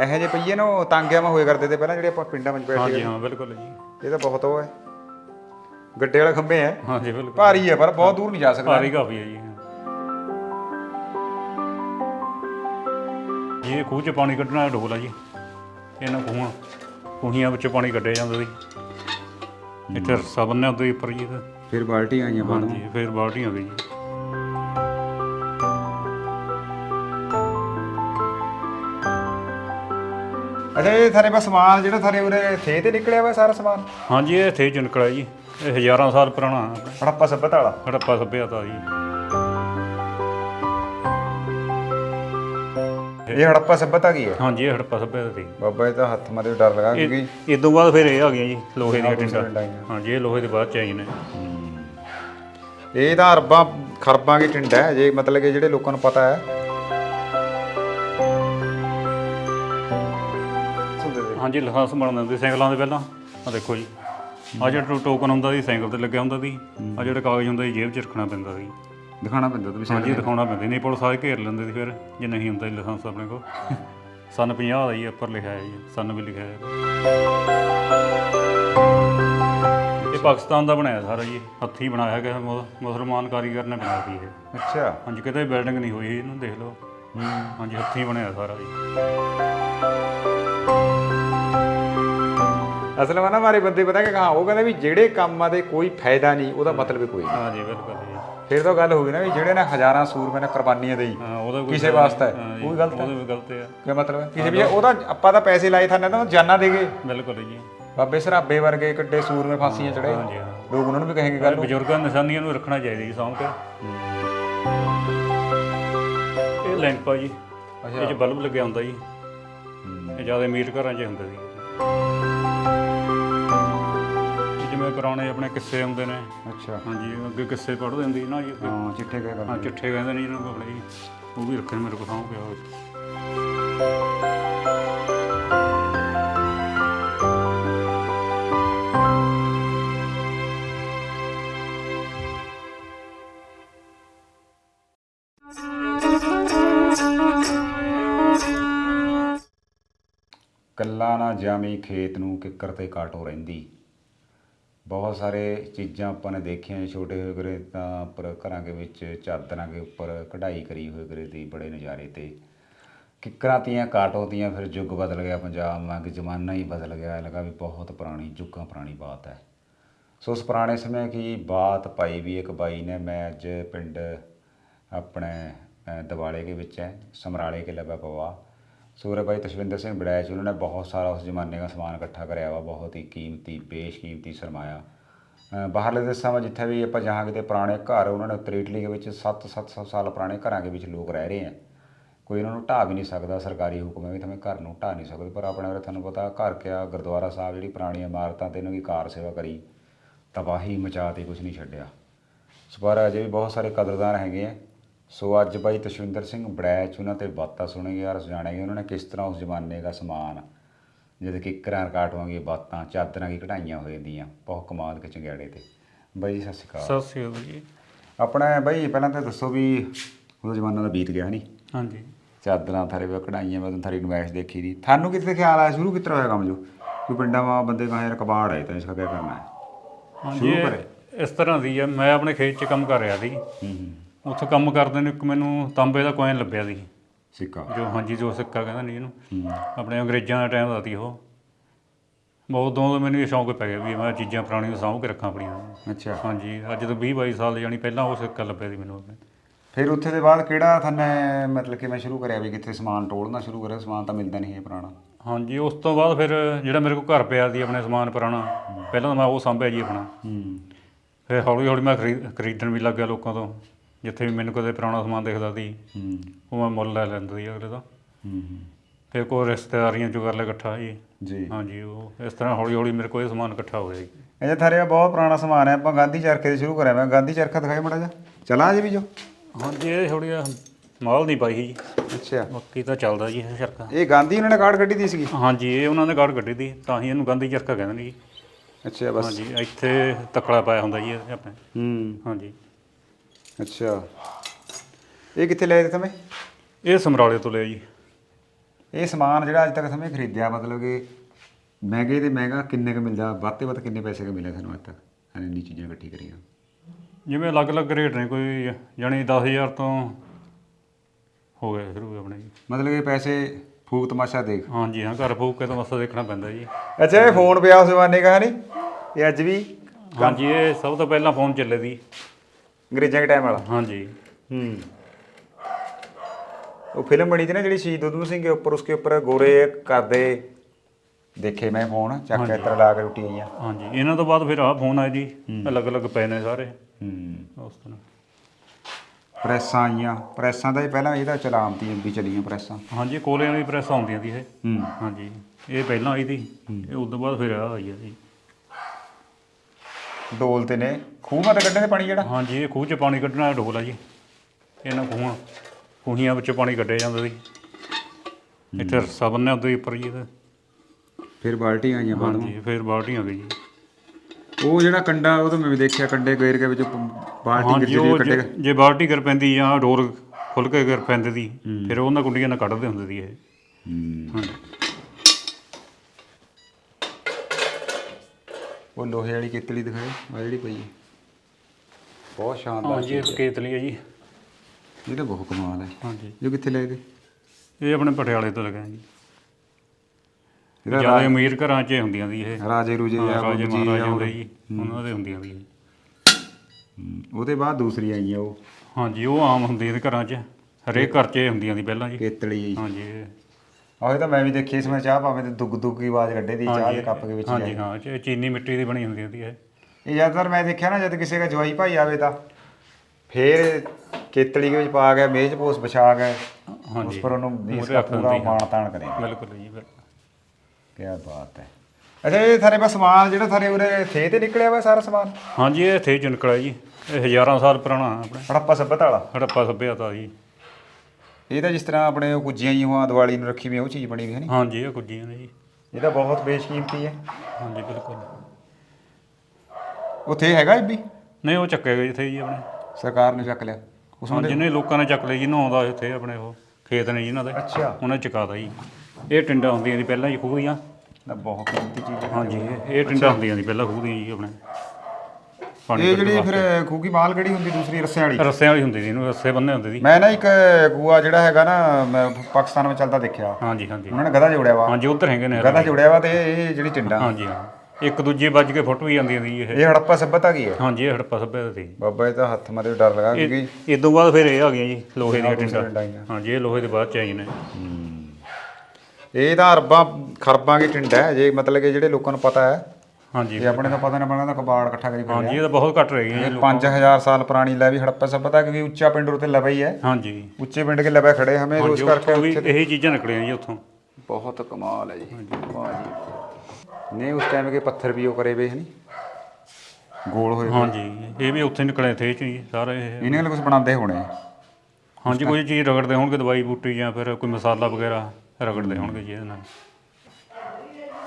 ਇਹੋ ਜਿਹੇ ਪਈਏ ਨਾ ਉਹ ਤਾਂਗਿਆਵਾਂ ਹੋਏ ਕਰਦੇ ਤੇ ਪਹਿਲਾਂ ਜਿਹੜੇ ਆਪਾਂ ਪਿੰਡਾਂ ਵਿੱਚ ਬੈਠੇ ਹਾਂਜੀ ਹਾਂ ਬਿਲਕੁਲ ਜੀ। ਇਹ ਤਾਂ ਬਹੁਤ ਉਹ ਹੈ। ਗੱਡੇ ਵਾਲੇ ਖੰਭੇ ਹੈ ਹਾਂਜੀ ਬਿਲਕੁਲ। ਭਾਰੀ ਹੈ ਪਰ ਬਹੁਤ ਦੂਰ ਨਹੀਂ ਜਾ ਸਕਦਾ। ਭਾਰੀ ਕਾਫੀ ਹੈ ਜੀ ਇਹ ਖੂਹ ਚ ਪਾਣੀ ਕੱਢਣਾ ਢੋਲ ਆ ਜੀ। ਇਹਨਾਂ ਖੂਹਾਂ ਖੂਹੀਆਂ ਵਿੱਚ ਪਾਣੀ ਕੱਢਿਆ ਜਾਂਦਾ ਸੀ। ਇੱਥੇ ਰੱਸਾ ਬੰਨਿਆ ਉੱਪਰ ਜੀ। ਫਿਰ ਬਾਲਟੀਆਂ ਆਈਆਂ ਬਾਅਦ ਹਾਂਜੀ ਫਿਰ ਬਾਲਟੀਆਂ ਗਈ ਜੀ ਇਹ ਥਾਰੇ ਬਸ ਸਮਾਨ ਜਿਹੜਾ ਥਾਰੇ ਉਰੇ ਥੇ ਤੇ ਨਿਕਲਿਆ ਵਾ ਸਾਰਾ ਸਮਾਨ। ਹਾਂਜੀ ਇਹ ਇੱਥੇ ਚ ਨਿਕਲਿਆ ਜੀ। ਇਹ ਹਜ਼ਾਰਾਂ ਸਾਲ ਪੁਰਾਣਾ। ਹੜੱਪਾ ਸੱਭਿਅਤਾ ਵਾਲਾ। ਹੜੱਪਾ ਸੱਭਿਅਤਾ ਜੀ। ਇਹ ਹੜੱਪਾ ਸੱਭਿਅਤਾ ਕੀ ਹੈ? ਹਾਂਜੀ ਇਹ ਹੜੱਪਾ ਸੱਭਿਅਤਾ ਸੀ ਬਾਬਾ ਇਹ ਤਾਂ ਹੱਥ ਮਾਰੇ ਡਰ ਲਗਾ ਕਿਉਂਕਿ ਇਹ ਤੋਂ ਬਾਅਦ ਫਿਰ ਇਹ ਆ ਗਈਆਂ ਜੀ ਲੋਹੇ ਦੀਆਂ ਟਿੰਡਾਂ। ਹਾਂਜੀ ਇਹ ਲੋਹੇ ਦੇ ਬਾਅਦ ਚ ਆਈ ਨੇ। ਇਹ ਤਾਂ ਅਰਬਾਂ ਖਰਬਾਂ ਦੀ ਟਿੰਡ ਹੈ ਜੇ ਮਤਲਬ ਕਿ ਜਿਹੜੇ ਲੋਕਾਂ ਨੂੰ ਪਤਾ ਹੈ। ਹਾਂਜੀ ਲਾਇਸੈਂਸ ਬਣਨ ਦਿੰਦੇ ਸਾਈਕਲਾਂ ਦੇ ਪਹਿਲਾਂ। ਆ ਦੇਖੋ ਜੀ। ਆ ਜਿਹੜਾ ਟੋਕਨ ਹੁੰਦਾ ਸੀ ਸਾਈਕਲ ਤੇ ਲੱਗਿਆ ਹੁੰਦਾ ਸੀ। ਆ ਜਿਹੜਾ ਕਾਗਜ਼ ਹੁੰਦਾ ਸੀ ਜੇਬ 'ਚ ਰੱਖਣਾ ਪੈਂਦਾ ਸੀ। ਦਿਖਾਣਾ ਪੈਂਦਾ ਤੁਸੀਂ ਹਾਂਜੀ ਦਿਖਾਉਣਾ ਪੈਂਦਾ ਨਹੀਂ ਪੁਲਿਸ ਸਾਰੇ ਘੇਰ ਲੈਂਦੇ ਸੀ ਫਿਰ ਜੇ ਨਹੀਂ ਹੁੰਦਾ ਲਾਇਸੈਂਸ ਆਪਣੇ ਕੋਲ। ਸਨ 50 ਦਾ ਜੀ ਉੱਪਰ ਲਿਖਿਆ ਹੈ ਜੀ। ਸਨ ਵੀ ਲਿਖਿਆ ਹੈ। ਇਹ ਪਾਕਿਸਤਾਨ ਦਾ ਬਣਾਇਆ ਸਾਰਾ ਜੀ। ਹੱਥੀਂ ਬਣਾਇਆ ਗਿਆ ਮੁਸਲਮਾਨ ਕਾਰੀਗਰ ਨੇ ਬਣਾਇਆ ਸੀ ਇਹ। ਅੱਛਾ। ਹਾਂਜੀ ਕਿਤੇ ਬਿਲਡਿੰਗ ਨਹੀਂ ਹੋਈ ਇਹਨੂੰ ਦੇਖ ਲਓ। ਹਾਂਜੀ ਹੱਥੀਂ ਬਣਾਇਆ ਸਾਰਾ ਜੀ। ਅਸਲ ਵਿੱਚ ਨਾ ਮਾਰੇ ਬੰਦੇ ਪਤਾ ਕਿ ਕਹਾ ਉਹ ਕਹਿੰਦੇ ਵੀ ਜਿਹੜੇ ਕੰਮਾਂ ਦੇ ਕੋਈ ਫਾਇਦਾ ਨਹੀਂ ਉਹਦਾ ਮਤਲਬ ਹੀ ਕੋਈ ਨਹੀਂ। ਹਾਂਜੀ ਬਿਲਕੁਲ ਜੀ। ਫਿਰ ਤਾਂ ਗੱਲ ਹੋ ਗਈ ਨਾ ਵੀ ਜਿਹੜੇ ਨੇ ਹਜ਼ਾਰਾਂ ਸੂਰਮੇ ਨੇ ਕੁਰਬਾਨੀਆਂ ਦੇਈ ਹਾਂ ਕਿਸੇ ਵਾਸਤੇ। ਹੈ, ਹਾਂ ਉਹ ਵੀ ਗਲਤ ਹੈ। ਉਹਦਾ ਵੀ ਗਲਤ ਹੈ। ਕੀ ਮਤਲਬ ਹੈ? ਕਿਸੇ ਵੀ ਉਹਦਾ ਆਪਾਂ ਤਾਂ ਪੈਸੇ ਲਾਏ ਥਾਨੇ ਤਾਂ ਜਾਨਾਂ ਦੇ ਗਏ। ਬਿਲਕੁਲ ਜੀ। ਬਾਬੇ ਸਰਾਬੇ ਵਰਗੇ ਕਿੱਡੇ ਸੂਰਮੇ ਫਾਂਸੀਆਂ ਚੜੇ ਹਾਂ ਲੋਕ ਉਹਨਾਂ ਨੂੰ ਵੀ ਕਹੇਂਗੇ ਗੱਲ। ਬਜ਼ੁਰਗਾਂ ਨਿਸ਼ਾਨੀਆਂ ਨੂੰ ਰੱਖਣਾ ਚਾਹੀਦਾ ਜੀ ਸਾਂਭ ਕੇ। ਇਹ ਲੈਂਪ ਆ ਜੀ। ਇਹ 'ਚ ਬਲਬ ਲੱਗਿਆ ਹੁੰਦਾ ਜੀ। ਇਹ ਜ਼ਿਆਦਾ ਅਮੀਰ ਘਰਾਂ 'ਚ ਹੁੰਦਾ ਸੀ ਜਿਵੇਂ ਪੁਰਾਣੇ ਆਪਣੇ ਕਿੱਸੇ ਹੁੰਦੇ ਨੇ। ਅੱਛਾ। ਹਾਂਜੀ ਅੱਗੇ ਕਿੱਸੇ ਪੜ੍ਹਦੇ ਹੁੰਦੇ ਸੀ ਨਾ ਜੀ ਅੱਗੇ। ਹਾਂ ਚਿੱਠੇ ਕਹੇ ਹਾਂ ਚਿੱਠੇ ਕਹਿੰਦੇ ਨੇ ਜਿਹਨਾਂ ਕੋਲ ਜੀ ਉਹ ਵੀ ਰੱਖੇ ਨੇ ਮੇਰੇ ਕੋਲ ਕੇ ਆਓ ਕੱਲਾ ਨਾ ਜਾਮੀ ਖੇਤ ਨੂੰ ਕਿੱਕਰ ਤੇ ਕਾਟੋ ਰਹਿੰਦੀ। ਬਹੁਤ ਸਾਰੇ ਚੀਜ਼ਾਂ ਆਪਾਂ ਨੇ ਦੇਖੀਆਂ ਛੋਟੇ ਹੋਏ ਕਰੇ ਤਾਂ ਉੱਪਰ ਘਰਾਂ ਦੇ ਵਿੱਚ ਚਾਦਰਾਂ ਦੇ ਉੱਪਰ ਕਢਾਈ ਕਰੀ ਹੋਈ ਕਰੇ ਤੇ ਬੜੇ ਨਜ਼ਾਰੇ ਤੇ। ਕਿੱਕਰਾਂ ਤੀਆਂ ਕਾਟੋ ਤੀਆਂ ਫਿਰ ਯੁੱਗ ਬਦਲ ਗਿਆ ਪੰਜਾਬ ਵਾਂਗ ਜ਼ਮਾਨਾ ਹੀ ਬਦਲ ਗਿਆ। ਲਗਾ ਵੀ ਬਹੁਤ ਪੁਰਾਣੀ ਯੁੱਗਾਂ ਪੁਰਾਣੀ ਬਾਤ ਹੈ। ਸੋ ਉਸ ਪੁਰਾਣੇ ਸਮੇਂ ਕੀ ਬਾਤ ਪਾਈ ਵੀ ਇੱਕ ਬਾਈ ਨੇ ਮੈਂ ਅੱਜ ਪਿੰਡ ਆਪਣੇ ਅ, ਦਿਵਾਲੇ ਦੇ ਵਿੱਚ ਹੈ ਸਮਰਾਲੇ ਕੇ ਲੱਗਾ ਪਵਾ। ਸੂਰੇ ਭਾਈ ਤਸ਼ਵਿੰਦਰ ਸਿੰਘ ਬੜੈਚ ਉਹਨਾਂ ਨੇ ਬਹੁਤ ਸਾਰਾ ਉਸ ਜ਼ਮਾਨੇ ਦਾ ਸਮਾਨ ਇਕੱਠਾ ਕਰਿਆ ਵਾ ਬਹੁਤ ਹੀ ਕੀਮਤੀ ਬੇਸ਼ਕੀਮਤੀ ਸਰਮਾਇਆ। ਅ, ਬਾਹਰਲੇ ਦੇਸ਼ਾਂ ਵਿੱਚ ਜਿੱਥੇ ਵੀ ਆਪਾਂ ਜਹਾਂ ਕਿਤੇ ਪੁਰਾਣੇ ਘਰ ਉਹਨਾਂ ਨੇ ਉੱਤਰੀ ਇਟਲੀ ਦੇ ਵਿੱਚ 7-700 ਸਾਲ ਪੁਰਾਣੇ ਘਰਾਂ ਦੇ ਵਿੱਚ ਲੋਕ ਰਹਿ ਰਹੇ ਆ। ਕੋਈ ਇਹਨਾਂ ਨੂੰ ਢਾਹ ਵੀ ਨਹੀਂ ਸਕਦਾ ਸਰਕਾਰੀ ਹੁਕਮ ਹੈ ਵੀ ਤੁਸੀਂ ਘਰ ਨੂੰ ਢਾਹ ਨਹੀਂ ਸਕਦੇ ਪਰ ਆਪਣੇ ਬਾਰੇ ਤੁਹਾਨੂੰ ਪਤਾ ਘਰ ਕਿਆ ਗੁਰਦੁਆਰਾ ਸਾਹਿਬ ਜਿਹੜੀ ਪੁਰਾਣੀ ਇਮਾਰਤਾਂ ਤੇ ਇਹਨਾਂ ਦੀ ਕਾਰ ਸੇਵਾ ਕਰੀ ਤਬਾਹੀ ਮਚਾ ਤੇ ਕੁਝ ਨਹੀਂ ਛੱਡਿਆ। ਸੋ ਪਰ ਅਜੇ ਵੀ ਬਹੁਤ ਸਾਰੇ ਕਦਰਦਾਨ ਹੈਗੇ ਆ। ਸੋ ਅੱਜ ਬਾਈ ਤਸ਼ਵਿੰਦਰ ਸਿੰਘ ਬੜੈਚ ਉਹਨਾਂ ਤੇ ਬਾਤਾਂ ਸੁਣੇਗੇ ਔਰ ਜਾਣੇਗੇ ਉਹਨਾਂ ਨੇ ਕਿਸ ਤਰ੍ਹਾਂ ਉਸ ਜ਼ਮਾਨੇ ਦਾ ਸਮਾਨ ਜਦ ਕਿ ਕਿਰਾਂ ਕਾਟਵਾਂ ਦੀ ਬਾਤਾਂ ਚਾਦਰਾਂ ਦੀ ਕਢਾਈਆਂ ਹੋ ਜਾਂਦੀਆਂ ਬਹੁਤ ਕਮਾਲ ਕੇ ਚੰਗਿਆੜੇ ਤੇ। ਬਾਈ ਜੀ ਸਤਿ ਸ਼੍ਰੀ ਅਕਾਲ। ਸਤਿ ਸ੍ਰੀ ਅਕਾਲ ਜੀ। ਆਪਣਾ ਬਾਈ ਪਹਿਲਾਂ ਤਾਂ ਦੱਸੋ ਵੀ ਉਹ ਜ਼ਮਾਨਾ ਦਾ ਬੀਤ ਗਿਆ ਨਹੀਂ ਹਾਂਜੀ। ਚਾਦਰਾਂ ਥਾਰੇ ਵੇ ਕਢਾਈਆਂ ਮੈਂ ਥਾਰੀ ਨੁਮਾਇਸ਼ ਦੇਖੀ ਦੀ। ਤੁਹਾਨੂੰ ਕਿੱਥੇ ਖਿਆਲ ਆਇਆ ਸ਼ੁਰੂ ਕਿੱਥੇ ਹੋਇਆ ਕੰਮ ਜੋ? ਕੋਈ ਪਿੰਡਾਂ ਮਾ ਬੰਦੇ ਕਹਾਂ ਯਾਰ ਕਬਾੜ ਹੈ ਤਾਂ ਇਸ ਦਾ ਕੀ ਕਰਨਾ ਹੈ। ਹਾਂਜੀ। ਇਸ ਤਰ੍ਹਾਂ ਦੀ ਹੈ ਮੈਂ ਆਪਣੇ ਖੇਤ 'ਚ ਕੰਮ ਕਰ ਰਿਹਾ ਸੀ। ਹੂੰ ਹੂੰ। ਉੱਥੇ ਕੰਮ ਕਰਦੇ ਨੇ ਇੱਕ ਮੈਨੂੰ ਤਾਂਬੇ ਦਾ ਕੋਇਨ ਲੱਭਿਆ ਸੀ। ਸਿੱਕਾ। ਜੋ ਹਾਂਜੀ ਜੋ ਸਿੱਕਾ ਕਹਿੰਦੇ ਨੇ ਇਹਨੂੰ। ਹੂੰ। ਆਪਣੇ ਅੰਗਰੇਜ਼ਾਂ ਦਾ ਟਾਈਮ ਦਾ ਸੀ ਉਹ। ਬਹੁਤ ਉਦੋਂ ਤੋਂ ਮੈਨੂੰ ਇਹ ਸ਼ੌਂਕ ਪੈ ਗਿਆ ਵੀ ਮੈਂ ਚੀਜ਼ਾਂ ਪੁਰਾਣੀਆਂ ਸਾਂਭ ਕੇ ਰੱਖਾਂ ਆਪਣੀਆਂ ਅੱਛਾ। ਹਾਂਜੀ ਅੱਜ ਤੋਂ 20 22 ਸਾਲ ਜਾਣੀ ਪਹਿਲਾਂ ਉਹ ਸਿੱਕਾ ਲੱਭਿਆ ਸੀ ਮੈਨੂੰ ਆਪਣੇ। ਫਿਰ ਉੱਥੇ ਦੇ ਬਾਅਦ ਕਿਹੜਾ ਥੰਨੇ ਮਤਲਬ ਕਿ ਮੈਂ ਸ਼ੁਰੂ ਕਰਿਆ ਵੀ ਕਿੱਥੇ ਸਮਾਨ ਟੋਲਣਾ ਸ਼ੁਰੂ ਕਰਿਆ ਸਮਾਨ ਤਾਂ ਮਿਲਦਾ ਨਹੀਂ ਹੈ ਪੁਰਾਣਾ। ਹਾਂਜੀ ਉਸ ਤੋਂ ਬਾਅਦ ਫਿਰ ਜਿਹੜਾ ਮੇਰੇ ਕੋਲ ਘਰ ਪਿਆ ਸੀ ਆਪਣੇ ਸਮਾਨ ਪੁਰਾਣਾ ਪਹਿਲਾਂ ਤਾਂ ਮੈਂ ਉਹ ਸਾਂਭਿਆ ਜੀ ਆਪਣਾ। ਹੂੰ। ਫਿਰ ਹੌਲੀ ਹੌਲੀ ਮੈਂ ਖਰੀਦ ਖਰੀਦਣ ਵੀ ਲੱਗ ਗਿਆ ਲੋਕਾਂ ਤੋਂ। ਜਿੱਥੇ ਵੀ ਮੈਨੂੰ ਕਦੇ ਪੁਰਾਣਾ ਸਮਾਨ ਦਿਖਦਾ ਸੀ ਹੂੰ। ਉਹ ਮੈਂ ਮੁੱਲ ਲੈ ਲੈਂਦਾ ਸੀ ਅਗਲੇ ਤੋਂ। ਹੂੰ ਫਿਰ ਕੋਈ ਰਿਸ਼ਤੇਦਾਰੀਆਂ ਚੋਂ ਕਰ ਲਿਆ ਇਕੱਠਾ ਜੀ ਜੀ। ਹਾਂਜੀ ਉਹ ਇਸ ਤਰ੍ਹਾਂ ਹੌਲੀ ਹੌਲੀ ਮੇਰੇ ਕੋਲ ਇਹ ਸਮਾਨ ਇਕੱਠਾ ਹੋ ਗਿਆ। ਜੀ ਥਾਰੇ ਬਹੁਤ ਪੁਰਾਣਾ ਸਮਾਨ ਹੈ। ਆਪਾਂ ਗਾਂਧੀ ਚਰਖੇ ਤੇ ਸ਼ੁਰੂ ਕਰਿਆ ਮੈਂ। ਗਾਂਧੀ ਚਰਖਾ ਦਿਖਾਈ ਮੜਾ ਜਾ ਚਲਾ ਜੇ ਵੀ ਜੋ। ਹਾਂਜੀ ਇਹ ਥੋੜੀ ਮਾਲ ਨਹੀਂ ਪਾਈ ਜੀ ਅੱਛਾ। ਬਾਕੀ ਤਾਂ ਚੱਲਦਾ ਜੀ ਇਹ ਚਰਖਾ। ਇਹ ਗਾਂਧੀ ਉਹਨਾਂ ਨੇ ਕਾਰਡ ਕੱਢੀ ਦੀ ਸੀਗੀ? ਹਾਂਜੀ ਇਹ ਉਹਨਾਂ ਨੇ ਗਾੜ ਕੱਢੀ ਦੀ। ਤਾਂ ਹੀ ਇਹਨੂੰ ਗਾਂਧੀ ਚਰਖਾ ਕਹਿੰਦੇ ਨੇ ਜੀ। ਅੱਛਾ ਬਸ। ਹਾਂਜੀ ਇੱਥੇ ਤਕੜਾ ਪਾਇਆ ਹੁੰਦਾ ਜੀ ਆਪਣੇ। ਹੂੰ। ਹਾਂਜੀ। ਅੱਛਾ। ਇਹ ਕਿੱਥੇ ਤੇ તમે ਇਹ ਸਮਰਾਲੇ ਤੋਂ ਲਿਆ ਜੀ ਇਹ ਸਮਾਨ ਜਿਹੜਾ ਅੱਜ ਤੱਕ ਸਮੇਂ ਖਰੀਦਿਆ ਮਤਲਬ ਕਿ ਮਹਿੰਗੇ ਤੇ ਮਹਿੰਗਾ ਕਿੰਨੇ ਕੁ ਮਿਲਦਾ ਵੱਧ ਤੇ ਵੱਧ ਕਿੰਨੇ ਪੈਸੇ ਕੁ ਮਿਲੇ ਤੁਹਾਨੂੰ ਅੱਜ ਤੱਕ? ਐਨੀ ਇੰਨੀ ਚੀਜ਼ਾਂ ਇਕੱਠੀ ਕਰੀਆਂ। ਜਿਵੇਂ ਅਲੱਗ-ਅਲੱਗ ਰੇਟ ਨੇ ਕੋਈ ਜਾਣੀ 10000 ਤੋਂ ਹੋ ਗਿਆ ਸ਼ੁਰੂ ਆਪਣੇ ਜੀ। ਮਤਲਬ ਕਿ ਪੈਸੇ ਫੂਕ ਤਮਾਸ਼ਾ ਦੇਖ। ਹਾਂਜੀ ਹਾਂ ਘਰ ਫੂਕ ਕੇ ਤਾਂ ਮਸਾ ਦੇਖਣਾ ਪੈਂਦਾ ਜੀ। ਅੱਛਾ ਇਹ ਫੋਨ ਪਿਆ ਉਸ ਜ਼ਮਾਨੇ ਕਾ ਨਹੀਂ ਇਹ ਅੱਜ ਵੀ? ਹਾਂਜੀ ਇਹ ਸਭ ਤੋਂ ਪਹਿਲਾਂ ਫੋਨ ਚੱਲੇ ਦੀ। ਅੰਗਰੇਜ਼ਾਂ ਦੇ ਟਾਈਮ ਵਾਲਾ। ਹਾਂਜੀ। ਹੂੰ। ਉਹ ਫਿਲਮ ਬਣੀ ਸੀ ਨਾ ਜਿਹੜੀ ਸ਼ਹੀਦ ਉਦਮ ਸਿੰਘ ਦੇ ਉੱਪਰ ਉਸਕੇ ਉੱਪਰ ਗੋਰੇ ਕਰਦੇ ਦੇਖੇ ਮੈਂ ਫੋਨ ਚੱਕ ਕੇ ਤਰ ਲਾ ਕੇ ਰੁੱਟੀ ਆਈਆਂ ਹਾਂਜੀ। ਇਹਨਾਂ ਤੋਂ ਬਾਅਦ ਫਿਰ ਆਹ ਫੋਨ ਆਏ ਜੀ। ਅਲੱਗ-ਅਲੱਗ ਪਏ ਨੇ ਸਾਰੇ। ਹੂੰ। ਉਸ ਤਰ੍ਹਾਂ। ਪ੍ਰੈਸਾਂ ਆਈਆਂ। ਪ੍ਰੈਸਾਂ ਦਾ ਹੀ ਪਹਿਲਾਂ ਇਹਦਾ ਚਲਾਮਤੀ ਵੀ ਚਲੀਆਂ ਪ੍ਰੈਸਾਂ। ਹਾਂਜੀ ਕੋਲੇ ਵਾਲੀ ਪ੍ਰੈਸ ਆਉਂਦੀਆਂ ਦੀ ਇਹ। ਹੂੰ। ਹਾਂਜੀ। ਇਹ ਪਹਿਲਾਂ ਆਈ ਦੀ ਇਹ ਉਸ ਤੋਂ ਬਾਅਦ ਫਿਰ ਆ ਆਈ ਆ ਜੀ। ਡੋਲ ਤੇ ਨੇ। ਖੂਹ ਮਾ ਤੇ ਕੱਢੇ ਨੇ ਪਾਣੀ ਜਿਹੜਾ? ਹਾਂਜੀ ਇਹ ਖੂਹ 'ਚ ਪਾਣੀ ਕੱਢਣ ਵਾਲਾ ਢੋਲ ਆ ਜੀ। ਇਹਨਾਂ ਖੂਹਾਂ ਖੂਹੀਆਂ ਵਿੱਚੋਂ ਪਾਣੀ ਕੱਢਿਆ ਜਾਂਦਾ ਸੀ ਇੱਥੇ ਰੱਸਾ ਬੰਨਿਆ ਉਹਦੇ ਉੱਪਰ ਜੀ ਇਹਦੇ। ਫਿਰ ਬਾਲਟੀਆਂ ਆਈਆਂ ਬਾਅਦ ਹਾਂਜੀ ਫਿਰ ਬਾਲਟੀਆਂ ਗਈ ਜੀ। ਉਹ ਜਿਹੜਾ ਕੰਡਾ ਉਹ ਤਾਂ ਮੈਂ ਵੀ ਦੇਖਿਆ ਕੰਡੇ ਗੇਰ ਕੇ ਵਿੱਚ ਬਾਲਟੀ ਹਾਂਜੀ ਗਿਰ ਉਹ ਕੱਡੇ ਜੇ- ਜੇ ਬਾਲਟੀ ਕਰ ਪੈਂਦੀ ਜਾਂ ਡੋਰ ਖੁੱਲ ਕੇ ਕਰ ਪੈਂਦੀ ਦੀ ਫਿਰ ਉਹਨਾਂ ਕੁੰਡੀਆਂ ਨਾਲ ਕੱਢਦੇ ਹੁੰਦੇ ਸੀ ਇਹ। ਹੂੰ। ਹਾਂਜੀ। ਉਹ ਲੋਹੇ ਵਾਲੀ ਕੇਤਲੀ ਦਿਖਾਏ ਆ ਜਿਹੜੀ ਪਈ ਹੈ। ਬਹੁਤ ਸ਼ਾਨਦਾਰ ਹਾਂਜੀ ਇਹ ਕੇਤਲੀ ਹੈ ਜੀ। ਇਹ ਤਾਂ ਬਹੁਤ ਕਮਾਲ ਹੈ। ਹਾਂਜੀ। ਇਹ ਕਿੱਥੇ ਲਏ ਤੇ ਇਹ ਆਪਣੇ ਪਟਿਆਲੇ ਤੋਂ ਲਗਿਆ ਜੀ। ਇਹਦਾ ਜ਼ਿਆਦਾ ਅਮੀਰ ਘਰਾਂ 'ਚ ਹੁੰਦੀਆਂ ਦੀ ਇਹ। ਰਾਜੇ ਰੂਜੇ ਹਾਂ, ਜਾਂ ਰਾਜੇ ਜੀ ਮਹਾਰਾਜੇ ਹੁੰਦੇ ਜੀ। ਉਹਨਾਂ ਦੇ ਹੁੰਦੀਆਂ ਦੀ ਇਹ। ਹੂੰ। ਉਹਦੇ ਬਾਅਦ ਦੂਸਰੀ ਆਈਆਂ ਉਹ। ਹਾਂਜੀ ਉਹ ਆਮ ਹੁੰਦੀ ਹੈ ਘਰਾਂ 'ਚ। ਹਰੇਕ ਘਰ 'ਚ ਇਹ ਹੁੰਦੀਆਂ ਦੀ ਪਹਿਲਾਂ ਜੀ। ਕੇਤਲੀ। ਜੀ ਹਾਂਜੀ ਇਹ- ਆਹ ਇਹ ਤਾਂ ਮੈਂ ਵੀ ਦੇਖੀ ਇਸ ਮੈਂ ਚਾਹ ਪਾਵੇਂ ਤੇ ਦੁੱਗ ਦੁੱਗ ਦੀ ਆਵਾਜ਼ ਕੱਢੇ ਦੀ ਚਾਹ ਦੇ ਕੱਪ ਦੇ ਵਿੱਚ ਹਾਂਜੀ ਹਾਂ। ਇਹ ਚੀਨੀ ਮਿੱਟੀ ਦੀ ਬਣੀ ਹੁੰਦੀ ਹੁੰਦੀ ਹੈ। ਇਹ ਜ਼ਿਆਦਾਤਰ ਮੈਂ ਦੇਖਿਆ ਨਾ ਜਦ ਕਿਸੇ ਦਾ ਜਵਾਈ ਭਾਈ ਆਵੇ ਤਾਂ ਫੇਰ ਕੇਤਲੀ ਦੇ ਵਿੱਚ ਪਾ ਕੇ ਮੇਜ਼ ਪੋਸ ਵਿਛਾ ਉਸ ਹਾਂਜੀ। ਪਰ ਉਹਨੂੰ ਇਸ ਦਾ ਪੂਰਾ। ਮਾਣ ਤਾਣ ਕਰੇ ਬਿਲਕੁਲ ਜੀ ਬਿਲਕੁਲ। ਕੀ ਬਾਤ ਹੈ। ਅੱਛਾ ਇਹ ਸਾਰੇ ਬਸ ਸਮਾਨ ਜਿਹੜਾ ਸਾਰੇ ਉਰੇ ਥੇ ਤੇ ਨਿਕਲਿਆ ਵਾ ਸਾਰਾ ਸਮਾਨ? ਹਾਂਜੀ ਇਹ ਇੱਥੇ ਹੀ ਨਿਕਲਿਆ ਜੀ। ਇਹ ਹਜ਼ਾਰਾਂ ਸਾਲ ਪੁਰਾਣਾ ਆਪਣੇ। ਹੜੱਪਾ ਸੱਭਿਅਤਾ ਵਾਲਾ। ਹੜੱਪਾ ਸੱਭਿਅਤਾ ਜੀ। ਇਹ ਤਾਂ ਜਿਸ ਤਰ੍ਹਾਂ ਆਪਣੇ ਉਹ ਕੁੱਜੀਆਂ ਹੀ ਹੋਆਂ ਦੀਵਾਲੀ ਨੂੰ ਰੱਖੀ ਵੀ ਉਹ ਚੀਜ਼ ਬਣੀ ਵੀ ਹੈ ਨੀ? ਹਾਂਜੀ ਇਹ ਕੁੱਜੀਆਂ ਨੇ ਜੀ। ਇਹ ਤਾਂ ਬਹੁਤ ਬੇਸ਼ਕੀਮਤੀ ਹੈ। ਹਾਂਜੀ ਬਿਲਕੁਲ। ਉੱਥੇ ਹੈਗਾ ਇਹ ਵੀ? ਨਹੀਂ ਉਹ ਚੱਕੇ ਗਏ ਇੱਥੇ ਜੀ ਆਪਣੇ। ਸਰਕਾਰ ਨੇ ਚੱਕ ਲਿਆ। ਉਸ ਹਾਂ, ਜਿਹਨੇ ਲੋਕਾਂ ਨੇ ਚੱਕ ਲਈ ਜਿਹਨੂੰ ਆਉਂਦਾ ਇੱਥੇ ਆਪਣੇ ਉਹ। ਖੇਤ ਨੇ ਜਿਨ੍ਹਾਂ ਦੇ। ਅੱਛਾ। ਉਹਨੇ ਚੁਕਾਤਾ ਜੀ। ਇਹ ਟਿੰਡਾ ਹੁੰਦੀਆਂ ਦੀ ਪਹਿਲਾਂ ਜੀ ਖੂਹ ਦੀਆਂ। ਤਾਂ ਬਹੁਤ ਕੀਮਤੀ ਚੀਜ਼ ਹੈ। ਹਾਂਜੀ ਇਹ- ਇਹ ਟਿੰਡਾ ਹੁੰਦੀਆਂ ਦੀ ਪਹਿਲਾਂ ਖੂਹ ਦੀਆਂ ਜੀ ਆਪਣੇ। ਪਾਣੀ ਇਹ ਜਿਹੜੀ। ਫਿਰ ਖੂਗੀ ਮਾਲ ਕਿਹੜੀ ਹੁੰਦੀ ਦੂਸਰੀ ਰੱਸਿਆਂ ਵਾਲੀ? ਰੱਸਿਆਂ ਵਾਲੀ ਹੁੰਦੀ ਸੀ ਇਹਨੂੰ ਰੱਸੇ ਬੰਨੇ ਹੁੰਦੇ ਸੀ। ਮੈਂ ਨਾ ਇੱਕ ਗੂਆ ਜਿਹੜਾ ਹੈਗਾ ਨਾ ਮੈਂ ਪਾਕਿਸਤਾਨ ਵਿੱਚ ਚੱਲਦਾ ਦੇਖਿਆ। ਹਾਂਜੀ ਹਾਂਜੀ। ਉਹਨਾਂ ਨੇ ਗਧਾ ਜੋੜਿਆ ਵਾ। ਹਾਂਜੀ ਉੱਧਰ ਹੈਗੇ ਨੇ। ਗਧਾ ਜੋੜਿਆ ਵਾ ਤੇ ਇਹ ਜਿਹੜੀ ਟਿੰਡਾ। ਹਾਂਜੀ ਹਾਂ। ਇੱਕ ਦੂਜੇ ਵੱਜ ਕੇ ਫੁੱਟ ਵੀ ਜਾਂਦੀਆਂ ਸੀ ਇਹ। ਇਹ ਹੜੱਪਾ ਸੱਭਿਅਤਾ ਕੀ ਹੈ? ਹਾਂਜੀ ਇਹ ਹੜੱਪਾ ਸੱਭਿਅਤਾ ਸੀ ਬਾਬਾ ਇਹ ਤਾਂ ਹੱਥ ਮਾਰੇ ਡਰ ਲਗਾ ਕਿਉਂਕਿ ਇਹ ਤੋਂ ਬਾਅਦ ਫਿਰ ਇਹ ਆ ਗਈਆਂ ਜੀ ਲੋਹੇ ਦੀਆਂ ਟਿੰਡਾਂ। ਹਾਂਜੀ ਇਹ ਲੋਹੇ ਦੇ ਬਾਅਦ ਚ ਆਈ ਨੇ। ਇਹ ਤਾਂ ਅਰਬਾਂ ਖਰਬਾਂ ਦੀ ਟਿੰਡਾ ਹੈ ਜੇ ਮਤਲਬ ਕਿ ਜਿਹੜੇ ਲੋਕਾਂ ਨੂੰ ਪਤਾ ਹੈ। ਹਾਂਜੀ। ਜੇ ਆਪਣੇ ਤਾਂ ਪਤਾ ਨਾ ਬਣਦਾ ਕਬਾੜ ਇਕੱਠਾ ਕਰੀ ਫਿਰਦੇ ਹਾਂਜੀ ਇਹ ਤਾਂ ਬਹੁਤ ਘੱਟ ਰਹੀ ਹੈ ਇਹ 5000 ਸਾਲ ਪੁਰਾਣੀ ਲੈ ਵੀ ਹੜੱਪਾ ਸੱਭਿਅਤਾ ਕਿਉਂਕਿ ਉੱਚਾ ਪਿੰਡ ਉਤੇ ਹੀ ਹੈ। ਹਾਂਜੀ। ਉੱਚੇ ਪਿੰਡ ਕੇ ਲਵੇ ਖੜੇ ਹਮੇ ਉਸ ਕਰਕੇ ਵੀ ਇਹੀ ਚੀਜ਼ਾਂ ਨਿਕਲੀਆਂ ਜੀ ਉੱਥੋਂ। ਬਹੁਤ ਕਮਾਲ ਹੈ ਜੀ। ਵਾਹ ਜੀ। ਨੇ ਉਸ ਟਾਈਮ ਕੇ ਪੱਥਰ ਵੀ ਉਹ ਕਰੇ ਵੇ ਹਨੀ ਗੋਲ ਹੋਏ ਹਾਂਜੀ ਇਹ ਵੀ ਉੱਥੇ ਨਿਕਲੇ ਥੇ ਚ ਜੀ ਸਾਰੇ ਇਹ। ਇਹਨੇ ਨਾਲ ਕੁਝ ਬਣਾਉਂਦੇ ਹੋਣੇ। ਹਾਂਜੀ ਕੋਈ ਚੀਜ਼ ਰਗੜਦੇ ਹੋਣਗੇ ਦਵਾਈ ਬੂਟੀ ਜਾਂ ਫਿਰ ਕੋਈ ਮਸਾਲਾ ਵਗੈਰਾ ਰਗੜਦੇ ਹੋਣਗੇ ਜੀ ਇਹਦੇ ਨਾਲ।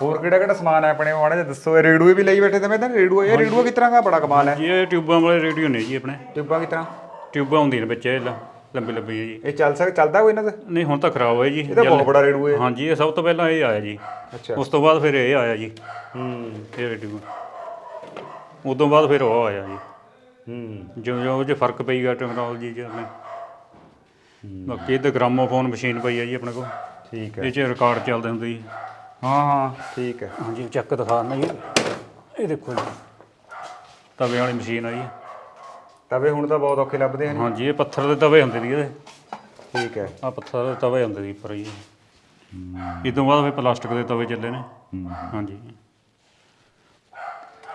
ਹੋਰ ਕਿਹੜਾ ਕਿਹੜਾ ਸਮਾਨ ਹੈ ਆਪਣੇ ਮਾੜਾ ਜਿਹਾ ਦੱਸੋ ਇਹ ਰੇਡੂਏ ਵੀ ਲਈ ਬੈਠੇ ਤੇ ਮੈਂ ਤਾਂ ਰੇਡੂਆ ਇਹ ਰੇਡੂਆ ਕਿਸ ਤਰ੍ਹਾਂ ਦਾ ਬੜਾ ਕਮਾਲ ਹੈ? ਇਹ ਟਿਊਬਾਂ ਵਾਲੇ ਰੇਡੀਓ ਨੇ ਜੀ ਆਪਣੇ। ਟਿਊਬਾਂ ਕਿਸ ਤਰ੍ਹਾਂ ਟਿਊਬਾਂ ਹੁੰਦੀਆਂ ਨੇ ਵਿੱਚ ਇਹ ਲ- ਲੰਬੀ ਲੰਬੀ ਜੀ। ਇਹ ਚੱਲ ਸਕ ਚੱਲਦਾ ਕੋਈ ਇਹਨਾਂ ਦਾ? ਨਹੀਂ ਹੁਣ ਤਾਂ ਖਰਾਬ ਹੋਇਆ ਜੀ। ਇਹ ਤਾਂ ਬਹੁਤ ਬੜਾ ਰੇਡੂਆ ਹੈ। ਹਾਂਜੀ ਇਹ ਸਭ ਤੋਂ ਪਹਿਲਾਂ ਇਹ ਆਇਆ ਜੀ। ਅੱਛਾ। ਉਸ ਤੋਂ ਬਾਅਦ ਫਿਰ ਇਹ ਆਇਆ ਜੀ। ਹੂੰ। ਇਹ ਰੇਡੀਓ ਉਦੋਂ ਬਾਅਦ ਫਿਰ ਉਹ ਆਇਆ ਜੀ। ਹੂੰ। ਜਿਉਂ ਜਿਉਂ ਉਹ 'ਚ ਫ਼ਰਕ ਪਈ ਗਿਆ ਟੈਕਨੋਲੋਜੀ 'ਚ ਆਪਣੇ। ਬਾਕੀ ਇਹ ਤਾਂ ਗ੍ਰਾਮੋਫੋਨ ਮਸ਼ੀਨ ਪਈ ਆ ਜੀ ਆਪਣੇ ਕੋਲ। ਠੀਕ ਹੈ। ਇਹ 'ਚ ਰਿਕਾਰਡ ਚੱਲਦੇ ਹੁੰਦੇ ਜੀ। ਹਾਂ ਹਾਂ। ਠੀਕ ਹੈ। ਹਾਂਜੀ ਚੱਕ ਦਿਖਾਣਾ ਜੀ। ਇਹ ਦੇਖੋ ਜੀ। ਤਵੇ ਵਾਲੀ ਮਸ਼ੀਨ ਆ ਜੀ। ਤਵੇ ਹੁਣ ਤਾਂ ਬਹੁਤ ਔਖੇ ਲੱਭਦੇ ਹਨ ਹਾਂਜੀ ਇਹ ਪੱਥਰ ਦੇ ਤਵੇ ਹੁੰਦੇ ਸੀ ਇਹਦੇ। ਠੀਕ ਹੈ। ਆ ਪੱਥਰ ਦੇ ਤਵੇ ਹੁੰਦੇ ਸੀ ਉੱਪਰ ਜੀ। ਇਹ ਤੋਂ ਬਾਅਦ ਫਿਰ ਪਲਾਸਟਿਕ ਦੇ ਤਵੇ ਚੱਲੇ ਨੇ। ਹਾਂਜੀ।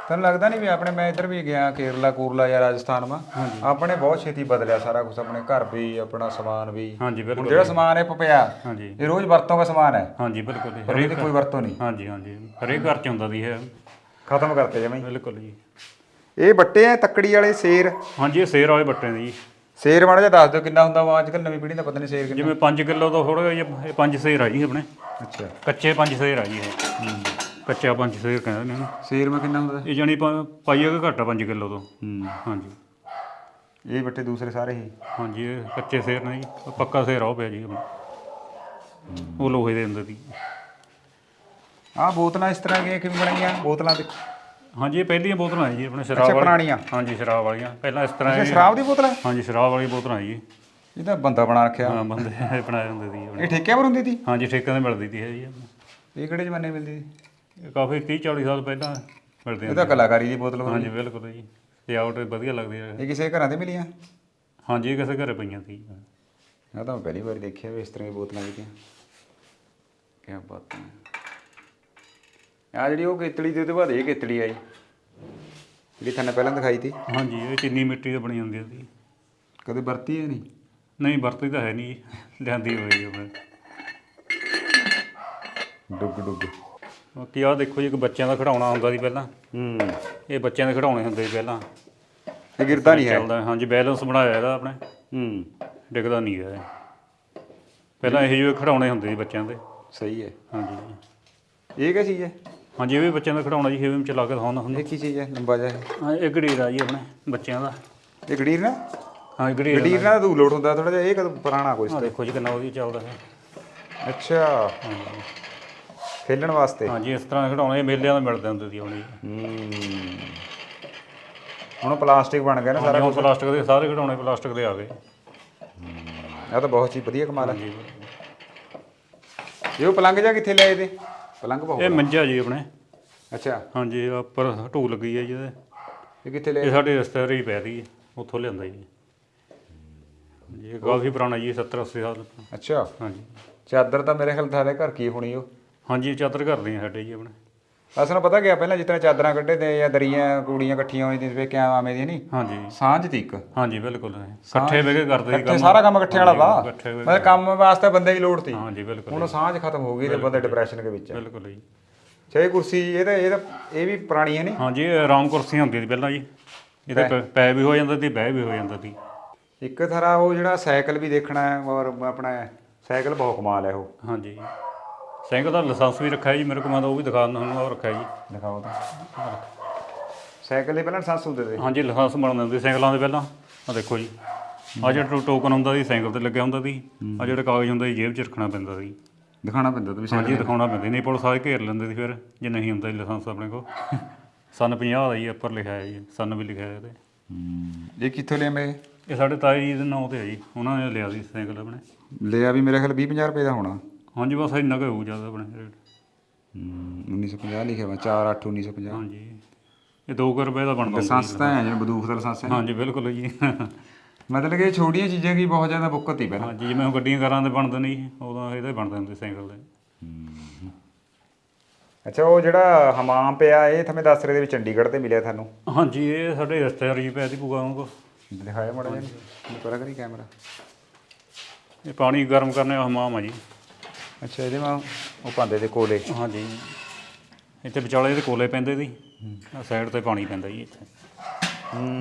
ਤੁਹਾਨੂੰ ਲੱਗਦਾ ਨਹੀਂ ਵੀ ਆਪਣੇ ਮੈਂ ਇੱਧਰ ਵੀ ਗਿਆ ਕੇਰਲਾ ਕੂਰਲਾ ਜਾਂ ਰਾਜਸਥਾਨ ਮਾ ਆਪਣੇ ਬਹੁਤ ਛੇਤੀ ਬਦਲਿਆ ਸਾਰਾ ਕੁਝ ਆਪਣੇ ਘਰ ਵੀ ਆਪਣਾ ਸਮਾਨ ਵੀ। ਹਾਂਜੀ ਹੁਣ ਬਿਲਕੁਲ ਜਿਹੜਾ ਸਮਾਨ ਇਹ ਪਿਆ ਹਾਂਜੀ। ਇਹ ਰੋਜ਼ ਵਰਤੋਂ ਦਾ ਸਮਾਨ ਹੈ। ਹਾਂਜੀ ਬਿਲਕੁਲ ਜੀ। ਪਰ ਇਹਦੀ ਕੋਈ ਵਰਤੋਂ ਨਹੀਂ। ਹਾਂਜੀ ਹਾਂਜੀ। ਹਰੇਕ ਘਰ ਚ ਹੁੰਦਾ ਸੀ ਇਹ ਖਤਮ ਕਰਤੇ ਜਮਾਈ ਬਿਲਕੁਲ ਜੀ। ਇਹ ਬੱਟੇ ਆ ਤੱਕੜੀ ਵਾਲੇ ਸੇਰ? ਹਾਂਜੀ ਇਹ ਸੇਰ ਵਾਲੇ ਬੱਟੇ ਨੇ ਜੀ। ਸੇਰ ਮਾੜਾ ਜਿਹਾ ਦੱਸ ਦਿਓ ਕਿੰਨਾ ਹੁੰਦਾ ਵਾ? ਅੱਜ ਕੱਲ ਨਵੀਂ ਪੀੜ੍ਹੀ ਦਾ ਪਤਾ ਨਹੀਂ ਸੇਰ ਕਿੰਨਾ। ਜਿਵੇਂ 5 ਕਿਲੋ ਤੋਂ ਥੋੜਾ ਜਿਹਾ ਇਹ 5 ਸੇਰ ਆ ਜੀ ਆਪਣੇ। ਅੱਛਾ। ਕੱਚੇ 5 ਸੇਰ ਆ ਜੀ ਇਹ ਕੱਚਾ 5 ਸੇਰ ਕਹਿੰਦੇ ਨੇ ਇਹਨੂੰ ਸੇਰ ਮਾ ਕਿੰਨਾ ਹੁੰਦਾ? ਇਹ ਜਾਨੀ ਪਾਈਆ ਕਿ ਘੱਟ ਆ 5 ਕਿਲੋ ਤੋਂ। ਹੂੰ। ਹਾਂਜੀ। ਇਹ ਬੱਟੇ ਦੂਸਰੇ ਸਾਰੇ ਹੀ? ਹਾਂਜੀ ਇਹ ਕੱਚੇ ਸੇਰ ਨੇ ਜੀ। ਉਹ ਪੱਕਾ ਸੇਰ ਆ ਉਹ ਪਿਆ ਜੀ। ਆਪਣਾ ਉਹ ਲੋਹੇ ਦੇ ਹੁੰਦੇ ਸੀ ਆਹ ਬੋਤਲਾਂ ਇਸ ਤਰ੍ਹਾਂ ਦੀਆਂ ਕਿਵੇਂ ਬਣਾਈਆਂ? ਬੋਤਲਾਂ ਤੇ ਹਾਂਜੀ ਇਹ ਪਹਿਲੀਆਂ ਬੋਤਲਾਂ ਹੈ ਜੀ ਆਪਣੇ ਸ਼ਰਾਬ ਅੱਛਾ ਵਾਲੀ। ਪੁਰਾਣੀਆਂ? ਹਾਂਜੀ ਸ਼ਰਾਬ ਵਾਲੀਆਂ। ਪਹਿਲਾਂ ਇਸ ਤਰ੍ਹਾਂ ਇਹ- ਸ਼ਰਾਬ ਦੀ ਬੋਤਲ ਹੈ? ਹਾਂਜੀ ਸ਼ਰਾਬ ਵਾਲੀ ਬੋਤਲਾਂ ਹੈ ਜੀ। ਇਹ ਤਾਂ ਬੰਦਾ ਬਣਾ ਰੱਖਿਆ। ਹਾਂ ਬੰਦੇ ਬਣਾਏ ਹੁੰਦੇ ਸੀ ਆਪਣੇ। ਇਹ ਠੇਕਿਆਂ ਪਰ ਹੁੰਦੀ ਸੀ? ਹਾਂਜੀ ਠੇਕਿਆਂ ਤੇ ਮਿਲਦੀ ਸੀ ਇਹ ਜੀ। ਇਹ ਕਿਹੜੇ ਜ਼ਮਾਨੇ ਮਿਲਦੀ ਸੀ? ਇਹ ਕਾਫੀ 30 40 ਸਾਲ ਪਹਿਲਾਂ ਮਿਲਦੇ ਇਹ ਤਾਂ ਕਲਾਕਾਰੀ ਦੀ ਬੋਤਲ ਹੋਣੀ। ਹਾਂਜੀ ਬਿਲਕੁਲ ਜੀ। ਸਜਾਵਟ ਵਧੀਆ ਲੱਗਦੀ ਹੈ ਇਹ ਕਿਸੇ ਘਰਾਂ ਤੇ ਮਿਲੀਆਂ? ਹਾਂਜੀ ਇਹ ਕਿਸੇ ਘਰੇ ਪਈਆਂ ਸੀ। ਇਹ ਤਾਂ ਮੈਂ ਪਹਿਲੀ ਵਾਰ ਦੇਖਿਆ ਵੀ ਇਸ ਤਰ੍ਹਾਂ ਦੀ ਬੋਤਲਾਂ ਵਿਕੀਆਂ ਕੀ ਬਾਤ ਹੈ। ਆ ਜਿਹੜੀ ਉਹ ਕੇਤਲੀ ਦੇ ਉਹਦੇ ਬਾਅਦ ਇਹ ਕੇਤਲੀ ਆਈ। ਜਿਹੜੀ ਥਾਨੇ ਪਹਿਲਾਂ ਦਿਖਾਈ ਤੀ। ਹਾਂਜੀ ਇਹ ਚੀਨੀ ਮਿੱਟੀ ਦੀ ਬਣੀ ਹੁੰਦੀ ਸੀ ਕਦੇ ਵਰਤੀ ਹੈ ਨਹੀਂ? ਨਹੀਂ ਵਰਤੀ ਤਾਂ ਹੈ ਨਹੀਂ। ਜੀ, ਲਿਆਂਦੀ ਹੋਈ ਜੀ ਆਪਣੇ ਡੁੱਗ ਡੁੱਗ। ਬਾਕੀ ਆਹ ਦੇਖੋ ਜੀ ਇੱਕ ਬੱਚਿਆਂ ਦਾ ਖਿਡੌਣਾ ਹੁੰਦਾ ਸੀ ਪਹਿਲਾਂ। ਹੂੰ। ਇਹ ਬੱਚਿਆਂ ਦੇ ਖਿਡੌਣੇ ਹੁੰਦੇ ਸੀ ਪਹਿਲਾਂ। ਇਹ ਗਿਰਦਾ ਨਹੀਂ ਹੈ। ਚੱਲਦਾ ਹਾਂਜੀ ਬੈਲੈਂਸ ਬਣਾਇਆ ਇਹਦਾ ਆਪਣੇ। ਹੂੰ। ਡਿੱਗਦਾ ਨਹੀਂ ਹੈ। ਪਹਿਲਾਂ ਇਹ ਜਿਹੇ ਖਿਡੌਣੇ ਹੁੰਦੇ ਸੀ ਬੱਚਿਆਂ ਦੇ। ਸਹੀ ਹੈ। ਹਾਂਜੀ। ਇਹ ਕੀ ਚੀਜ਼ ਹੈ? ਹਾਂਜੀ ਇਹ ਵੀ ਬੱਚਿਆਂ ਦਾ ਖਿਡੌਣਾ ਜੀ ਇਹ ਵੀ ਚਲਾ ਕੇ ਦਿਖਾਉਂਦਾ ਹੁੰਦਾ ਇਹ ਕੀ ਚੀਜ਼ ਹੈ? ਲੰਬਾ ਜਿਹਾ ਇਹ? ਹਾਂ ਇਹ ਗੜੀਰ ਆ ਜੀ ਆਪਣੇ ਬੱਚਿਆਂ ਦਾ। ਇਹ ਗੜੀਰ ਨਾ? ਹਾਂ ਇਹ ਗੜੀਰ ਗੜੀਰ ਨਾਲ ਤੂੰ ਲੋਟ ਹੁੰਦਾ ਥੋੜਾ ਜਿਹਾ ਇਹ ਕਦੋਂ ਪੁਰਾਣਾ ਕੋਈ ਆ ਦੇਖੋ ਜੀ ਕਿੰਨਾ ਵਧੀਆ ਚੱਲਦਾ ਹੈ। ਅੱਛਾ। ਖੇਲਣ ਵਾਸਤੇ? ਹਾਂਜੀ ਇਸ ਤਰ੍ਹਾਂ ਖਿਡੌਣੇ ਮੇਲਿਆਂ ਦੇ ਮਿਲਦੇ ਹੁੰਦੇ ਸੀ ਹੁਣ। ਜੀ ਹੂੰ। ਹੁਣ ਪਲਾਸਟਿਕ ਬਣ ਗਿਆ ਨਾ ਸਾਰਾ ਹੁਣ ਪਲਾਸਟਿਕ ਦੇ ਸਾਰੇ ਖਿਡੌਣੇ ਪਲਾਸਟਿਕ ਦੇ ਆ ਗਏ। ਇਹ ਤਾਂ ਬਹੁਤ ਚੀਜ਼ ਵਧੀਆ ਕਮਾਲ ਹੈ। ਇਹ ਉਹ ਪਲੰਗ ਜਾ ਕਿੱਥੇ ਲਿਆਏ ਤੇ? ਪਲੰਗ ਬਹੁਤ ਇਹ ਮੰਜਾ ਜੀ ਆਪਣੇ। ਅੱਛਾ। ਹਾਂਜੀ ਇਹ ਉੱਪਰ ਢੂ ਲੱਗੀ ਹੈ ਜੀ ਇਹ ਕਿੱਥੇ ਇਹ ਲਿਆਏ ਸਾਡੇ ਰਿਸ਼ਤੇਦਾਰੀ ਪੈ ਰਹੀ ਹੈ ਉੱਥੋਂ ਲਿਆਂਦਾ ਜੀ। ਇਹ ਕਾਫੀ ਪੁਰਾਣਾ ਜੀ 70 80 ਸਾਲ ਅੱਛਾ। ਹਾਂਜੀ। ਚਾਦਰ ਤਾਂ ਮੇਰੇ ਖਿਆਲ ਥਾਲੇ ਘਰ ਕੀ ਹੋਣੀ ਉਹ? ਹਾਂਜੀ ਇਹ ਚਾਦਰ ਘਰ ਦੀਆਂ ਸਾਡੇ ਜੀ ਆਪਣੇ। ਅਸਲ ਪਤਾ ਗਿਆ ਪਹਿਲਾਂ ਜਿਸ ਤਰ੍ਹਾਂ ਚਾਦਰਾਂ ਕੱਢੇ ਤੇ ਜਾਂ ਦਰੀਆਂ ਕੁੜੀਆਂ ਇਕੱਠੀਆਂ ਹੋਈਆਂ ਸੀ ਕਿਆ ਆਵੇਂ ਦੀ ਨਹੀਂ? ਹਾਂਜੀ। ਸਾਂਝ ਤੀ ਇੱਕ। ਹਾਂਜੀ ਬਿਲਕੁਲ। ਇਕੱਠੇ ਬਹਿ ਕੇ ਕਰਦੇ ਸੀ ਇਕੱਠੇ ਸਾਰਾ ਕੰਮ ਇਕੱਠੇ ਵਾਲਾ ਦਾ ਇਕੱਠੇ ਮਤਲਬ ਕੰਮ ਵਾਸਤੇ ਬੰਦੇ ਦੀ ਲੋੜ ਸੀ ਹਾਂਜੀ ਬਿਲਕੁਲ ਹੁਣ ਸਾਂਝ ਖਤਮ ਹੋ ਗਈ ਤੇ ਬੰਦੇ ਡਿਪਰੈਸ਼ਨ ਦੇ ਵਿੱਚ ਹੈ ਬਿਲਕੁਲ ਜੀ। ਛੇ ਕੁਰਸੀ ਇਹ ਤਾਂ ਇਹ ਤਾਂ ਇਹ ਵੀ ਪੁਰਾਣੀ ਹੈ ਨਹੀਂ? ਹਾਂਜੀ ਇਹ ਆਰਾਮ ਕੁਰਸੀਆਂ ਹੁੰਦੀਆਂ ਸੀ ਪਹਿਲਾਂ ਜੀ। ਇਹਦੇ ਪੈ- ਪੈ ਵੀ ਹੋ ਜਾਂਦਾ ਸੀ ਬਹਿ ਵੀ ਹੋ ਜਾਂਦਾ ਸੀ। ਇੱਕ ਤਰ੍ਹਾਂ ਉਹ ਜਿਹੜਾ ਸਾਈਕਲ ਵੀ ਦੇਖਣਾ ਹੈ ਔਰ ਆਪਣਾ ਸਾਈਕਲ ਬਹੁਤ ਕਮਾਲ ਹੈ ਉਹ। ਹਾਂਜੀ। ਸਾਈਕਲ ਦਾ ਲਾਇਸੈਂਸ ਵੀ ਰੱਖਿਆ ਜੀ ਮੇਰੇ ਕੋਲ ਮੈਂ ਤਾਂ ਉਹ ਵੀ ਦਿਖਾ ਦਿੰਦਾ ਉਹ ਰੱਖਿਆ ਜੀ। ਦਿਖਾਓ ਤਾਂ। ਸਾਈਕਲ ਦੇ ਪਹਿਲਾਂ ਲਾਇਸੈਂਸ ਹੁੰਦੇ ਤੇ ਹਾਂਜੀ ਲਾਇਸੈਂਸ ਬਣ ਦਿੰਦੇ ਸਾਈਕਲਾਂ ਦੇ ਪਹਿਲਾਂ। ਆ ਦੇਖੋ ਜੀ। ਆ ਜਿਹੜਾ ਟੋਕਨ ਹੁੰਦਾ ਸੀ ਸਾਈਕਲ ਤੇ ਲੱਗਿਆ ਹੁੰਦਾ ਸੀ। ਆ ਜਿਹੜਾ ਕਾਗਜ਼ ਹੁੰਦਾ ਸੀ ਜੇਬ 'ਚ ਰੱਖਣਾ ਪੈਂਦਾ ਸੀ। ਦਿਖਾਣਾ ਪੈਂਦਾ ਤੇ ਵੀ ਹਾਂਜੀ ਦਿਖਾਉਣਾ ਪੈਂਦਾ। ਨਹੀਂ ਪੁਲਿਸ ਸਾਰੇ ਘੇਰ ਲੈਂਦੇ ਸੀ ਫਿਰ ਜੇ ਨਹੀਂ ਹੁੰਦਾ ਸੀ ਲਾਇਸੈਂਸ ਆਪਣੇ ਕੋਲ। ਸਨ 50 ਦਾ ਜੀ ਉੱਪਰ ਲਿਖਿਆ ਹੈ ਜੀ। ਸਨ ਵੀ ਲਿਖਿਆ ਹੈ। ਇਹਦੇ ਇਹ ਕਿੱਥੋਂ ਲਿਆ ਮੈਂ? ਇਹ ਸਾਡੇ ਤਾਏ ਜੀ ਦੇ ਨਾਂ ਤੇ ਹੈ ਜੀ। ਉਹਨਾਂ ਨੇ ਲਿਆ ਸੀ ਸਾਈਕਲ ਆਪਣੇ। ਲਿਆ ਵੀ ਮੇਰੇ ਖਿਆਲ 20 50 ਰੁਪਏ ਦਾ ਹੋਣਾ। ਹਾਂਜੀ ਬਸ ਇੰਨਾ ਕੁ ਹੋਊ ਜ਼ਿਆਦਾ ਆਪਣੇ ਰੇਟ। 1950 ਲਿਖਿਆ ਵਾ 4 8 1950 ਹਾਂਜੀ ਇਹ 2 ਰੁਪਏ ਦਾ ਬਣਦਾ ਹੁੰਦਾ ਲਾਇਸੈਂਸ ਤਾਂ ਹੈ ਜਿਹੜਾ ਬੰਦੂਕ ਦਾ ਲਾਇਸੈਂਸ ਹੈ। ਹਾਂਜੀ ਬਿਲਕੁਲ ਜੀ। ਮਤਲਬ ਕਿ ਇਹ ਛੋਟੀਆਂ ਚੀਜ਼ਾਂ ਕੀ ਬਹੁਤ ਜ਼ਿਆਦਾ ਬੁੱਕਤ ਹੀ ਪਹਿਲਾਂ ਹਾਂਜੀ ਜਿਵੇਂ ਹੁਣ ਗੱਡੀਆਂ ਕਾਰਾਂ ਦੇ ਬਣਦੇ ਨਹੀਂ ਉਦੋਂ ਇਹਦੇ ਬਣਦੇ ਹੁੰਦੇ ਸਾਈਕਲ ਦੇ। ਅੱਛਾ ਉਹ ਜਿਹੜਾ ਹਮਾਮ ਪਿਆ ਇਹ ਥਮੇ ਦੱਸ ਰਹੇ ਦੇ ਵੀ ਚੰਡੀਗੜ੍ਹ ਤੇ ਮਿਲਿਆ ਤੁਹਾਨੂੰ। ਹਾਂਜੀ ਇਹ ਸਾਡੇ ਰਿਸ਼ਤੇਦਾਰ ਜੀ ਪੈ ਦੀ ਪੂਗਾ ਉਹਨਾਂ ਦਿਖਾਇਆ ਮੜਾ ਜੀ ਪਤਾ ਕਰੀ ਕੈਮਰਾ। ਇਹ ਪਾਣੀ ਗਰਮ ਕਰਨੇ ਵਾਲਾ ਹਮਾਮ ਆ ਜੀ। ਅੱਛਾ ਇਹਦੇ ਮਾ ਉਹ ਪਾਉਂਦੇ ਤੇ ਕੋਲੇ। ਹਾਂਜੀ। ਇੱਥੇ ਵਿਚਾਲੇ ਇਹਦੇ ਕੋਲੇ ਪੈਂਦੇ ਸੀ। ਆ ਸਾਈਡ ਤੇ ਪਾਣੀ ਪੈਂਦਾ ਜੀ ਇੱਥੇ।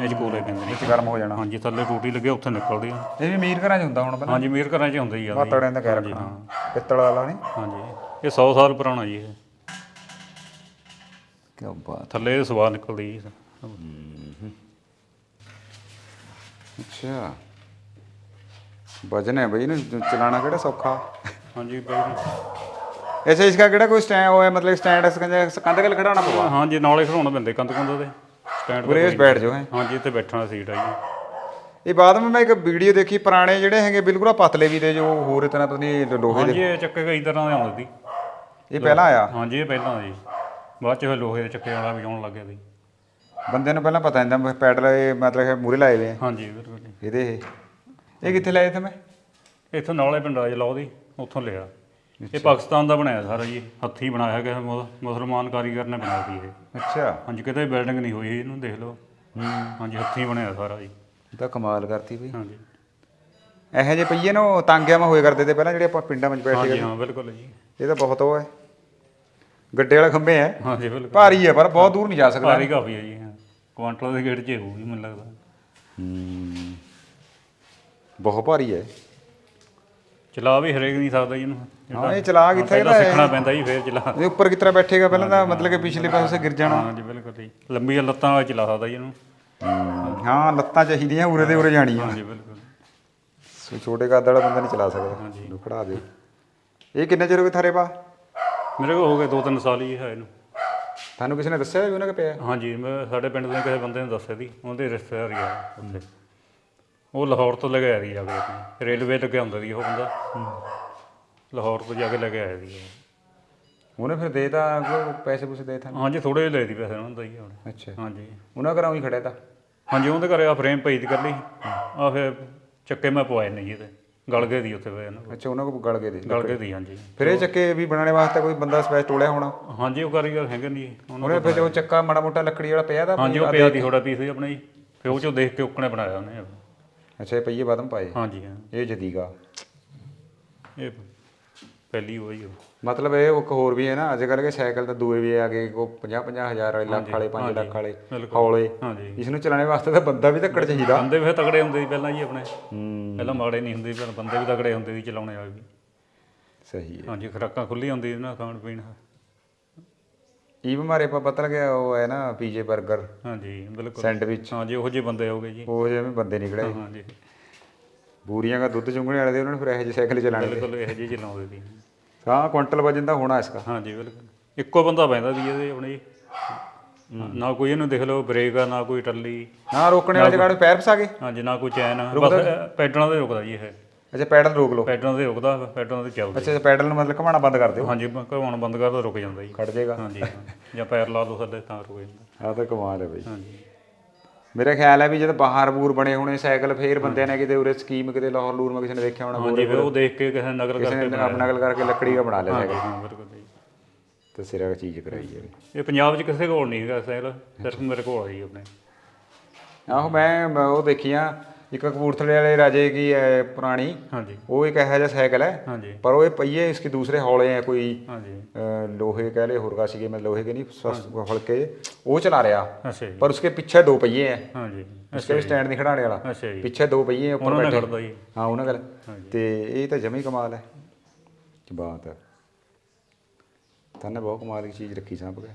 ਇਹ 'ਚ ਕੋਲੇ ਪੈਂਦੇ ਨੇ। ਵਿੱਚ ਗਰਮ ਹੋ ਜਾਣਾ। ਹਾਂਜੀ ਥੱਲੇ ਟੂਟੀ ਲੱਗੇ ਉੱਥੇ ਨਿਕਲਦੀ ਆ। ਇਹ ਵੀ ਅਮੀਰ ਘਰਾਂ 'ਚ ਹੁੰਦਾ ਹੁਣ ਪਹਿਲਾਂ। ਹਾਂਜੀ ਮੀਰ ਘਰਾਂ 'ਚ ਹੁੰਦਾ ਹੀ ਆ। ਮਾਤੜਿਆਂ ਦਾ ਕਹਿ ਰੱਖਣਾ। ਪਿੱਤਲ ਵਾਲਾ ਨਹੀਂ? ਹਾਂਜੀ। ਇਹ 100 ਸਾਲ ਪੁਰਾਣਾ ਜੀ ਇਹ। ਕੀ ਬਾਤ। ਥੱਲੇ ਇਹ ਸਵਾਹ ਨਿਕਲਦੀ ਜੀ। ਅੱਛਾ। ਵਜਨ ਹੈ ਬਈ ਇਹਨੂੰ ਚਲਾਣਾ ਕਿਹੜਾ ਸੌਖਾ? ਹਾਂਜੀ ਬਾਈ ऐसे इसका केड़ा कोई स्टैंड वो है मतलब स्टैंड है कंध के खड़ाना पवा ਹਾਂਜੀ ਨਾਲੇ ਖੜਾਉਣਾ ਪੈਂਦੇ ਕੰਦ ਕੰਦ ਦੇ ਸਟੈਂਡ पूरे इस बैठ जो है ਹਾਂਜੀ ਇੱਥੇ ਬੈਠਣਾ ਸੀਟ ਆ ਜੀ ਇਹ ਬਾਅਦ ਵਿੱਚ ਮੈਂ ਇੱਕ ਵੀਡੀਓ ਦੇਖੀ ਪੁਰਾਣੇ ਜਿਹੜੇ ਹੈਗੇ ਬਿਲਕੁਲ ਆ ਪਤਲੇ ਵੀ ਤੇ ਜੋ ਹੋਰ ਇਤਨਾ ਪਤਾ ਨਹੀਂ ਲੋਹੇ ਦੇ ਹਾਂਜੀ ਇਹ ਚੱਕੇ ਕਈ ਤਰ੍ਹਾਂ ਦੇ ਆਉਂਦੇ ਸੀ ਇਹ ਪਹਿਲਾਂ ਆਇਆ ਹਾਂਜੀ ਇਹ ਪਹਿਲਾਂ ਜੀ ਬਾਅਦ ਚ ਫਿਰ ਲੋਹੇ ਦੇ ਚੱਕੇ ਵਾਲਾ ਵੀ ਆਉਣ ਲੱਗ ਗਿਆ ਸੀ ਬੰਦੇ ਨੂੰ ਪਹਿਲਾਂ ਪਤਾ ਹੁੰਦਾ ਪੈਡਲ ਇਹ ਮਤਲਬ ਮੂਰੇ ਲਾਏ ਵੇ ਆ ਹਾਂਜੀ ਬਿਲਕੁਲ ਜੀ ਇਹਦੇ ਇਹ ਇਹ ਕਿੱਥੇ ਲਾਏ ਥੇ ਮੈਂ ਇੱਥੋਂ ਨਾਲੇ ਪਿੰਡਾਂ ਜਲਾਉ ਦੀ ਉੱਥੋਂ ਲਿਆ। ਇਹ ਪਾਕਿਸਤਾਨ ਦਾ ਬਣਾਇਆ ਸਾਰਾ ਜੀ। ਹੱਥੀਂ ਬਣਾਇਆ ਗਿਆ ਮੁ- ਮੁਸਲਮਾਨ ਕਾਰੀਗਰ ਨੇ ਬਣਾਇਆ ਸੀ ਇਹ। ਅੱਛਾ। ਹਾਂਜੀ ਕਿਤੇ ਬਿਲਡਿੰਗ ਨਹੀਂ ਹੋਈ ਇਹਨੂੰ ਦੇਖ ਲਓ। ਹਾਂਜੀ ਹੱਥੀਂ ਬਣਾਇਆ ਸਾਰਾ ਜੀ। ਇਹ ਤਾਂ ਕਮਾਲ ਕਰਤੀ ਬਈ। ਹਾਂਜੀ। ਇਹੋ ਜਿਹੇ ਪਈਏ ਨਾ ਉਹ ਤਾਂਗਿਆਂ ਮਾ ਹੋਏ ਕਰਦੇ ਤੇ ਪਹਿਲਾਂ ਜਿਹੜੇ ਆਪਾਂ ਪਿੰਡਾਂ ਵਿੱਚ ਬੈਠੇ ਹਾਂਜੀ ਹਾਂ ਬਿਲਕੁਲ ਜੀ। ਇਹ ਤਾਂ ਬਹੁਤ ਉਹ ਹੈ। ਗੱਡੇ ਵਾਲੇ ਖੰਭੇ ਹੈ। ਹਾਂਜੀ ਬਿਲਕੁਲ। ਭਾਰੀ ਹੈ ਪਰ ਬਹੁਤ ਦੂਰ ਨਹੀਂ ਜਾ ਸਕਦਾ। ਭਾਰੀ ਕਾਫੀ ਹੈ ਜੀ ਹਾਂ। ਕੁਆਂਟਲ ਦੇ ਗੇੜ 'ਚ ਹੋਊਗੀ ਮੈਨੂੰ ਲੱਗਦਾ। ਹੂੰ। ਬਹੁਤ ਭਾਰੀ ਹੈ। ਚਲਾ ਵੀ ਹਰੇਕ ਨਹੀਂ ਸਕਦਾ ਜੀ ਇਹਨੂੰ। ਹਾਂ ਇਹ ਚਲਾ ਕਿੱਥੇ ਪਹਿਲਾਂ ਇਹਦਾ ਸਿੱਖਣਾ ਪੈਂਦਾ ਜੀ ਫੇਰ ਚਲਾ। ਇਹ ਉੱਪਰ ਕਿਤਰਾ ਬੈਠੇਗਾ ਪਹਿਲਾਂ ਤਾਂ? ਮਤਲਬ ਕਿ ਪਿਛਲੇ ਪਾਸੇ ਗਿਰ ਜਾਣਾ। ਹਾਂਜੀ ਬਿਲਕੁਲ ਜੀ। ਲੰਬੀਆਂ ਲੱਤਾਂ ਵਾਲਾ ਚਲਾ ਸਕਦਾ ਜੀ ਇਹਨੂੰ। ਹਾਂ ਲੱਤਾਂ ਚਾਹੀਦੀਆਂ ਉਰੇ ਦੇ ਉਰੇ ਜਾਣੀਆਂ। ਹਾਂਜੀ ਬਿਲਕੁਲ। ਸੋ ਛੋਟੇ ਕੱਦ ਵਾਲਾ ਬੰਦਾ ਨਹੀਂ ਚਲਾ ਸਕਦਾ। ਇਹਨੂੰ ਖੜਾ ਦੇ ਇਹ ਕਿੰਨੇ ਚਿਰ ਹੋ ਗਏ ਥਾਰੇ ਪਾ ਮੇਰੇ ਕੋਲ ਹੋ ਗਏ ਦੋ ਤਿੰਨ ਸਾਲ ਹੀ ਹੈ ਇਹਨੂੰ। ਤੁਹਾਨੂੰ ਕਿਸੇ ਨੇ ਦੱਸਿਆ ਵੀ ਉਹਨਾਂ ਕੇ ਪਿਆ? ਹਾਂਜੀ ਮੈਂ ਸਾਡੇ ਪਿੰਡ ਦੇ ਕਿਸੇ ਬੰਦੇ ਨੇ ਦੱਸਿਆ ਸੀ। ਉਹਦੇ ਰਿਸ਼ਤੇਦਾਰ ਹੀ ਆ ਉੱਥੇ। ਉਹ ਲਾਹੌਰ ਤੋਂ ਲੈ ਕੇ ਆਇਆ ਸੀ ਜਾ ਕੇ ਆਪਣੀ। ਰੇਲਵੇ ਲੱਗਿਆ ਹੁੰਦਾ ਸੀ ਉਹ ਬੰਦਾ। ਲਾਹੌਰ ਤੋਂ ਜਾ ਕੇ ਲੈ ਕੇ ਆਇਆ ਉਹ। ਉਹਨੇ ਫਿਰ ਦੇਤਾ ਕੋਈ ਪੈਸੇ ਪੂਸੇ ਦੇ ਤੁਹਾਨੂੰ ਹਾਂਜੀ ਥੋੜੇ ਜਿਹੇ ਲਏ ਦੀ ਪੈਸੇ ਉਹਨਾਂ ਦਾ ਹੀ ਹੁਣ। ਅੱਛਾ। ਹਾਂਜੀ। ਉਹਨਾਂ ਘਰਾਂ ਹੀ ਖੜਿਆ ਤਾਂ? ਹਾਂਜੀ ਉਹਦੇ ਘਰੇ ਆ ਫਰੇਮ ਪਈ ਦੀ ਕੱਲੀ ਆ ਫਿਰ ਚੱਕੇ ਮੈਂ ਪਵਾਏ ਨਹੀਂ ਇਹਦੇ। ਗਲ ਗਏ ਦੀ ਉੱਥੇ ਪਏ ਕੋਲ। ਅੱਛਾ ਉਹਨਾਂ ਕੋਲ ਗਲ ਗਏ ਦੇ। ਗਲ ਗਏ ਦੀ ਹਾਂਜੀ। ਫਿਰ ਇਹ ਚੱਕੇ ਵੀ ਬਣਾਉਣੇ ਵਾਸਤੇ ਕੋਈ ਬੰਦਾ ਸਪੈਸ਼ ਟੋਲਿਆ ਹੋਣਾ? ਹਾਂਜੀ ਉਹ ਕਾਰੀਗਰ ਹੈਗੇ ਨਹੀਂ ਉਹਨਾਂ ਫਿਰ ਜੋ ਚੱਕਾ ਮਾੜਾ ਮੋਟਾ ਲੱਕੜੀ ਵਾਲਾ ਪਿਆ ਤਾਂ ਹਾਂਜੀ ਉਹ ਪਿਆ ਦੀ ਥੋੜਾ ਪੀਸ ਆਪਣੇ। ਜੀ ਫਿਰ ਉਹ ਚੋਂ ਦੇਖ ਕੇ ਉੱਕਣੇ ਬਣਾਇਆ ਉਹਨੇ। ਅੱਛਾ ਇਹ ਪਈਏ ਬਾਦਮ ਪਾਏ ਹਾਂਜੀ ਹਾਂ। ਇਹ ਜਦੀਗਾ ਇਹ ਪਹਿਲੀ ਹੋਈ ਉਹ ਮਤਲਬ ਇਹ ਇੱਕ ਹੋਰ ਵੀ ਹੈ ਨਾ ਅੱਜ ਕੱਲ੍ਹ ਕੇ ਸਾਈਕਲ ਤਾਂ ਦੂਏ ਵੀ ਆ ਗਏ ਕੋ 50 50 ਹਜ਼ਾਰ ਵਾਲੇ ਲੱਖ ਵਾਲੇ 5 ਲੱਖ ਵਾਲੇ ਬਿਲਕੁਲ। ਹੌਲੇ। ਹਾਂਜੀ। ਇਸ ਨੂੰ ਚਲਾਉਣੇ ਵਾਸਤੇ ਤਾਂ ਬੰਦਾ ਵੀ ਧੱਕੜ ਚਾਹੀਦਾ। ਬੰਦੇ ਵੀ ਫਿਰ ਤਗੜੇ ਹੁੰਦੇ ਸੀ ਪਹਿਲਾਂ ਜੀ ਆਪਣੇ। ਹੂੰ। ਪਹਿਲਾਂ ਮਾੜੇ ਨਹੀਂ ਹੁੰਦੇ ਸੀ ਪਰ ਬੰਦੇ ਵੀ ਤਗੜੇ ਹੁੰਦੇ ਸੀ ਚਲਾਉਣੇ ਵਾਲੇ ਵੀ। ਸਹੀ ਹੈ। ਹਾਂਜੀ ਖੁਰਾਕਾਂ ਖੁੱਲੀ ਹੁੰਦੀ ਸੀ ਨਾ ਖਾਣ ਪੀਣ ਇਹ ਬਿਮਾਰੇ ਪਾ ਪਤਾ ਲੱਗਿਆ ਉਹ ਹੈ ਨਾ ਪੀਜੇ 버ਗਰ ਹਾਂਜੀ ਬਿਲਕੁਲ। ਸੈਂਡਵਿਚ। ਹਾਂਜੀ ਉਹੋ ਜਿਹੇ ਬੰਦੇ ਹੋਗੇ ਜੀ। ਉਹ ਜਿਵੇਂ ਬੰਦੇ ਨਿਕਲੇ। ਹਾਂਜੀ। ਬੂਰੀਆਂ ਦਾ ਦੁੱਧ ਚੁੰਗਣੇ ਵਾਲੇ ਦੇ ਉਹਨਾਂ ਨੇ ਫਿਰ ਇਹੋ ਜਿਹੇ ਸਾਈਕਲ ਚਲਾਣੇ ਬਿਲਕੁਲ ਇਹੋ ਜਿਹੇ ਚਲਾਉਂਦੇ ਸੀ ਹਾਂ ਕੁਇੰਟਲ ਵਜਨ ਦਾ ਹੋਣਾ ਇਸਕਾ। ਹਾਂਜੀ ਬਿਲਕੁਲ। ਇੱਕੋ ਬੰਦਾ ਬੈਂਦਾ ਸੀ ਇਹਦੇ ਆਪਣੇ ਜੀ। ਨਾ ਕੋਈ ਇਹਨੂੰ ਦੇਖ ਲਓ ਬ੍ਰੇਕ ਆ ਨਾ ਕੋਈ ਟੱਲੀ। ਨਾ ਰੋਕਣੇ ਵਾਲੇ ਜਗ੍ਹਾ ਨੂੰ ਪੈਰ ਫਸਾ ਗਏ ਹਾਂਜੀ ਨਾ ਕੋਈ ਚੈਨ ਬਸ ਪੈਡਲਾਂ ਤੇ ਰੁਕਦਾ ਜੀ ਇਹ। ਅੱਛਾ ਪੈਡਲ ਰੋਕ ਲਓ। ਪੈਡਲਾਂ ਤੇ ਰੁਕਦਾ ਪੈਡਲਾਂ ਤੇ ਚੱਲਦਾ। ਅੱਛਾ ਪੈਡਲ ਨੂੰ ਮਤਲਬ ਘਮਾਣਾ ਬੰਦ ਕਰ ਦਿਓ। ਹਾਂਜੀ ਘਵਾਉਣ ਬੰਦ ਕਰਦਾ ਰੁਕ ਜਾਂਦਾ ਜੀ। ਖੜ ਜਾਏਗਾ। ਹਾਂਜੀ ਹਾਂ। ਜਾਂ ਪੈਰ ਲਾ ਦੋ ਥੱਲੇ ਤਾਂ ਰੁਕ ਜਾਂਦਾ। ਆਹ ਤਾਂ ਕਮਾਲ ਹੈ ਬਈ। ਹਾਂਜੀ। ਮੇਰਾ ਖਿਆਲ ਹੈ ਵੀ ਜਦ ਬਾਹਰ ਬੂਰ ਬਣੇ ਹੋਣੇ ਸਾਈਕਲ ਫੇਰ ਬੰਦਿਆਂ ਨੇ ਕਿਤੇ ਉਰੇ ਸਕੀਮ ਕਿਤੇ ਲਾਹੌਰ ਲੂਰ ਮੈਂ ਕਿਸੇ ਨੇ ਦੇਖਿਆ ਹੋਣਾ ਹਾਂਜੀ ਫਿਰ ਉਹ ਦੇਖ ਕੇ ਕਿਸੇ ਨੇ ਨਗਰ ਕਿਸੇ ਕਰਕੇ ਨੇ ਆਪਣਾ ਨਕਲ ਕਰਕੇ ਲੱਕੜੀ ਦਾ ਬਣਾ ਲਿਆ ਸਾਈਕਲ। ਹਾਂ ਬਿਲਕੁਲ ਜੀ। ਤੇ ਸਿਰਾ ਚੀਜ਼ ਕਰਾਈ ਹੈ। ਇਹ ਪੰਜਾਬ 'ਚ ਕਿਸੇ ਕੋਲ ਨਹੀਂ ਹੈਗਾ ਸਾਈਕਲ ਸਿਰਫ ਮੇਰੇ ਕੋਲ ਆ ਜੀ ਆਪਣੇ। ਆਹੋ ਮੈਂ ਮੈਂ ਉਹ ਦੇਖੀਆਂ ਇੱਕ ਕਪੂਰਥਲੇ ਵਾਲੇ ਰਾਜੇ ਕੀ ਹੈ ਪੁਰਾਣੀ ਹਾਂਜੀ। ਉਹ ਇੱਕ ਇਹੋ ਜਿਹਾ ਸਾਈਕਲ ਹੈ ਹਾਂਜੀ। ਪਰ ਉਹ ਇਹ ਪਹੀਏ ਇਸਕੇ ਦੂਸਰੇ ਹੌਲੇ ਹੈ ਕੋਈ ਹਾਂਜੀ। ਲੋਹੇ ਕਹ ਲੇ ਹੋਰ ਕਾ ਸੀਗੇ ਮੈਂ ਲੋਹੇ ਕੇ ਨਹੀਂ ਹਲਕੇ ਉਹ ਚਲਾ ਰਿਹਾ। ਅੱਛਾ ਪਰ ਉਸਕੇ ਪਿੱਛੇ ਦੋ ਪਹੀਏ ਹੈ ਹਾਂਜੀ। ਉਸਕੇ ਸਟੈਂਡ ਨਹੀਂ ਖੜਾਣੇ ਵਾਲਾ। ਅੱਛਾ ਪਿੱਛੇ ਦੋ ਪਹੀਏ ਉੱਪਰ ਬੈਠੇ। ਹਾਂ ਉਹਨਾਂ ਗੱਲ ਤੇ ਇਹ ਤਾਂ ਜਮੀ ਕਮਾਲ ਹੈ। ਕੀ ਬਾਤ ਹੈ। ਤਾਂ ਬਹੁਤ ਕਮਾਲ ਦੀ ਚੀਜ਼ ਰੱਖੀ ਸਾਂਭ ਕੇ।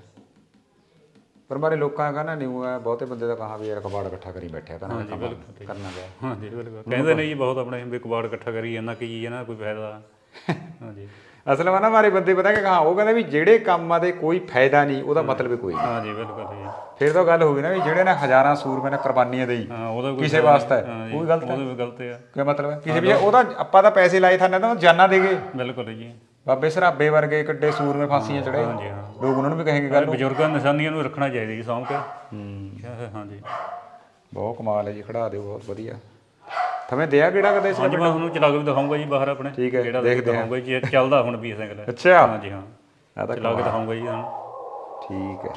ਪਰ ਮਾਰੇ ਲੋਕਾਂ ਦਾ ਨਾ ਨਿਊ ਹੈ ਬਹੁਤੇ ਬੰਦੇ ਦਾ ਕਹਾ ਵੀ ਯਾਰ ਕਬਾੜ ਇਕੱਠਾ ਕਰੀ ਬੈਠਿਆ ਕਰਨਾ ਕੰਮ ਕਰਨਾ ਪਿਆ। ਹਾਂਜੀ ਬਿਲਕੁਲ। ਕਹਿੰਦੇ ਨੇ ਜੀ ਬਹੁਤ ਆਪਣੇ ਵੀ ਕਬਾੜ ਇਕੱਠਾ ਕਰੀ ਇਹਨਾਂ ਕੀ ਹੈ ਨਾ ਕੋਈ ਫਾਇਦਾ। ਹਾਂਜੀ। ਅਸਲ ਵਿੱਚ ਨਾ ਮਾਰੇ ਬੰਦੇ ਪਤਾ ਕਿ ਕਹਾ ਉਹ ਕਹਿੰਦੇ ਵੀ ਜਿਹੜੇ ਕੰਮਾਂ ਦੇ ਕੋਈ ਫਾਇਦਾ ਨਹੀਂ ਉਹਦਾ ਮਤਲਬ ਹੀ ਕੋਈ ਨਹੀਂ। ਹਾਂਜੀ ਬਿਲਕੁਲ ਜੀ। ਫਿਰ ਤਾਂ ਗੱਲ ਹੋ ਗਈ ਨਾ ਵੀ ਜਿਹੜੇ ਨੇ ਹਜ਼ਾਰਾਂ ਸੂਰਮੇ ਨੇ ਕੁਰਬਾਨੀਆਂ ਦੇਈ ਕਿਸੇ ਵਾਸਤੇ। ਜੀ, ਉਹ ਗਲਤ ਹੈ। ਉਹਦਾ ਵੀ ਗਲਤ ਹੈ ਕੀ ਮਤਲਬ ਹੈ? ਕਿਸੇ ਵੀ ਉਹਦਾ ਆਪਾਂ ਤਾਂ ਪੈਸੇ ਲਾਏ ਥਾਨੇ ਤਾਂ ਉਹ ਜਾਨਾਂ ਦੇ ਗਏ। ਬਿਲਕੁਲ ਜੀ। ਬਾਬੇ ਸਰਾਬੇ ਵਰਗੇ ਕਿੱਡੇ ਸੂਰਮੇ ਫਾਂਸੀਆਂ ਚੜੇ ਹਾਂਜੀ ਹਾਂ। ਲੋਕ ਉਹਨਾਂ ਨੂੰ ਵੀ ਕਹੇਂਗੇ ਗੱਲ ਬਜ਼ੁਰਗਾਂ ਨਿਸ਼ਾਨੀਆਂ ਨੂੰ ਰੱਖਣਾ ਚਾਹੀਦਾ ਜੀ ਸਾਂਭ ਕੇ। ਹਾਂਜੀ। ਬਹੁਤ ਕਮਾਲ ਹੈ ਜੀ ਖੜਾ ਦਿਓ ਬਹੁਤ ਵਧੀਆ। ਥਵੇਂ ਦਿਆ ਕਿਹੜਾ ਕਦੇ ਸੀ ਹਾਂਜੀ ਮੈਂ ਤੁਹਾਨੂੰ ਚਲਾ ਕੇ ਵੀ ਦਿਖਾਉਂਗਾ ਜੀ ਬਾਹਰ ਆਪਣੇ ਠੀਕ ਹੈ, ਜਿਹੜਾ ਹਾਂ। ਦਿਖਾਉਂਗਾ ਜੀ ਚੱਲਦਾ ਹੁਣ ਵੀ ਸਾਈਕਲ ਅੱਛਾ ਹਾਂਜੀ ਹਾਂ। ਆ ਤਾਂ ਚਲਾ ਕੇ ਦਿਖਾਉਂਗਾ ਜੀ ਤੁਹਾਨੂੰ। ਠੀਕ ਹੈ।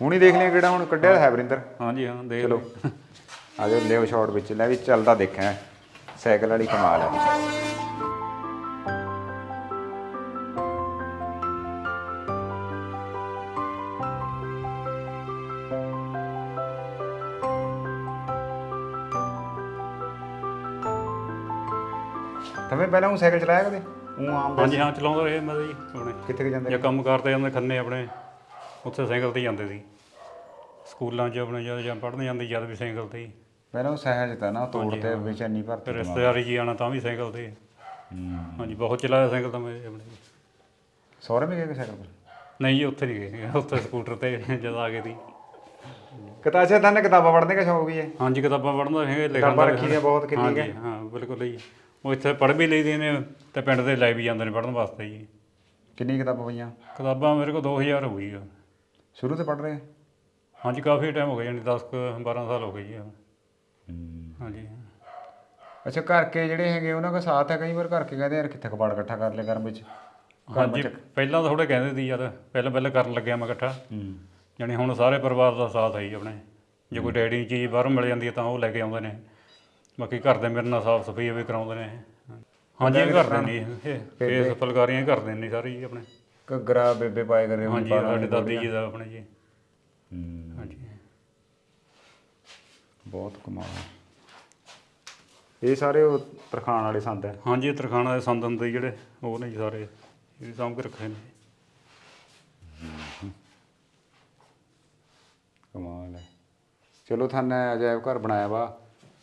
ਹੁਣ ਹੀ ਦੇਖ ਲਿਆ ਕਿਹੜਾ ਹੁਣ ਕੱਢਿਆ ਹੈ ਵਰਿੰਦਰ। ਹਾਂਜੀ ਹਾਂ ਦੇਖ ਲਓ ਆ ਜਾਓ ਲਿਓ ਸ਼ਾਟ ਵਿੱਚ ਲੈ ਵੀ ਚੱਲਦਾ ਦੇਖਿਆ ਸਾਈਕਲ ਵਾਲੀ ਕਮਾਲ ਹੈ। ਤਵੇਂ ਪਹਿਲਾਂ ਉਹ ਸਾਈਕਲ ਚਲਾਇਆ ਕਦੇ? ਉਹ ਆਮ ਹਾਂਜੀ ਹਾਂ ਚਲਾਉਂਦਾ ਰਹੇ ਮੈਂ ਤਾਂ ਜੀ ਆਪਣੇ ਕਿੱਥੇ ਕੁ ਜਾਂਦੇ? ਜਾਂ ਕੰਮ ਕਰਦੇ ਜਾਂਦੇ ਖੰਨੇ ਆਪਣੇ ਉੱਥੇ ਸਾਈਕਲ ਤੇ ਹੀ ਜਾਂਦੇ ਸੀ। ਸਕੂਲਾਂ 'ਚ ਆਪਣੇ ਜਦ ਜਾਂ ਪੜ੍ਹਨ ਜਾਂਦੇ ਜਦ ਵੀ ਸਾਈਕਲ ਤੇ ਹੀ। ਪਹਿਲਾਂ ਉਹ ਸਹਿਜ ਤਾਂ ਨਾ ਤੋੜ ਤੇ ਵਿੱਚ ਇੰਨੀ ਭਰਤੀ ਫਿਰ ਰਿਸ਼ਤੇਦਾਰੀ 'ਚ ਜਾਣਾ ਤਾਂ ਵੀ ਸਾਈਕਲ ਤੇ। ਹੂੰ। ਹਾਂਜੀ ਬਹੁਤ ਚਲਾਇਆ ਸਾਈਕਲ ਤਾਂ ਮੈਂ ਆਪਣੇ ਸਹੁਰੇ ਵੀ ਗਏ ਕਿ ਸਾਈਕਲ ਪਰ ਨਹੀਂ ਜੀ ਉੱਥੇ ਨਹੀਂ ਗਏ। ਉੱਥੇ ਸਕੂਟਰ ਤੇ ਜਦ ਆ ਗਏ ਸੀ। ਕਿਤਾਬਾ ਤਾਂ ਕਿਤਾਬਾਂ ਪੜ੍ਹਨੇ ਦਾ ਸ਼ੌਕ ਵੀ ਹੈ? ਹਾਂਜੀ ਕਿਤਾਬਾਂ ਪੜ੍ਹਦਾ ਹੈਗੇ ਲਿਖਣ ਕਿਤਾਬਾਂ ਦਾ ਰੱਖੀ ਦੀਆਂ ਬਹੁਤ ਕਿੰਨੀ ਹਾਂਜੀ ਹਾਂ ਬਿਲਕੁਲ ਜੀ। ਉਹ ਇੱਥੇ ਪੜ੍ਹ ਵੀ ਲਈਦੀਆਂ ਨੇ ਤੇ ਪਿੰਡ ਦੇ ਲੈ ਵੀ ਜਾਂਦੇ ਨੇ ਪੜ੍ਹਨ ਵਾਸਤੇ ਜੀ। ਕਿੰਨੀ ਕਿਤਾਬਾਂ ਪਈਆਂ? ਕਿਤਾਬਾਂ ਮੇਰੇ ਕੋਲ 2000 ਹੋ ਗਈ ਆ। ਸ਼ੁਰੂ ਤੋਂ ਪੜ੍ਹ ਰਹੇ ਹਾਂਜੀ ਕਾਫੀ ਟਾਈਮ ਹੋ ਗਿਆ ਯਾਨੀ 10 ਕੁ 12 ਸਾਲ ਹੋ ਗਏ ਜੀ। ਹਾਂਜੀ। ਅੱਛਾ ਘਰ ਕੇ ਜਿਹੜੇ ਹੈਗੇ ਉਹਨਾਂ ਦਾ ਸਾਥ ਹੈ? ਕਈ ਵਾਰ ਘਰ ਕੇ ਕਹਿੰਦੇ ਯਾਰ ਕਿੱਥੇ ਕਬਾੜ ਇਕੱਠਾ ਕਰ ਲਿਆ ਗਰਮ ਵਿੱਚ। ਹਾਂਜੀ ਪਹਿਲਾਂ ਤਾਂ ਥੋੜੇ ਕਹਿੰਦੇ ਸੀ ਯਾਰ ਪਹਿਲਾਂ ਪਹਿਲਾਂ ਕਰਨ ਲੱਗਿਆ ਮੈਂ ਇਕੱਠਾ। ਹੂੰ। ਯਾਨੀ ਹੁਣ ਸਾਰੇ ਪਰਿਵਾਰ ਦਾ ਸਾਥ ਹੈ ਜੀ ਆਪਣੇ। ਜੇ ਕੋਈ ਡੈਡੀ ਚੀਜ਼ ਬਾਹਰੋਂ ਮਿਲ ਜਾਂਦੀ ਹੈ ਤਾਂ ਉਹ ਲੈ ਕੇ ਆਉਂਦੇ ਨੇ। ਬਾਕੀ ਘਰ ਦੇ ਮੇਰੇ ਨਾਲ ਸਾਫ਼ ਸਫ਼ਾਈ ਵੀ ਕਰਾਉਂਦੇ ਨੇ ਹਾਂਜੀ ਇਹ ਕਰਦੇ ਨੇ ਜੀ। ਇਹ ਫੇਸ ਫੁਲਕਾਰੀਆਂ ਹੀ ਕਰਦੇ ਨੇ ਸਾਰੇ ਜੀ ਆਪਣੇ। ਘੱਗਰਾ ਬੇਬੇ ਪਾਏ ਕਰੇ ਹਾਂਜੀ ਸਾਡੇ ਦਾਦੀ ਜੀ ਦਾ ਆਪਣੇ ਜੀ। ਹਾਂਜੀ। ਬਹੁਤ ਕਮਾਲ ਇਹ ਸਾਰੇ ਉਹ ਤਰਖਾਣ ਵਾਲੇ ਸੰਦ ਹੈ। ਹਾਂਜੀ ਇਹ ਤਰਖਾਣਾ ਦੇ ਸੰਦਨ ਦੇ ਜਿਹੜੇ ਉਹ ਨੇ ਜੀ ਸਾਰੇ। ਇਹ ਸਾਂਭ ਕੇ ਰੱਖੇ ਨੇ। ਕਮਾਲ ਹੈ। ਚਲੋ ਥਾਨੇ ਅਜਾਇਬ ਘਰ ਬਣਾਇਆ ਵਾ।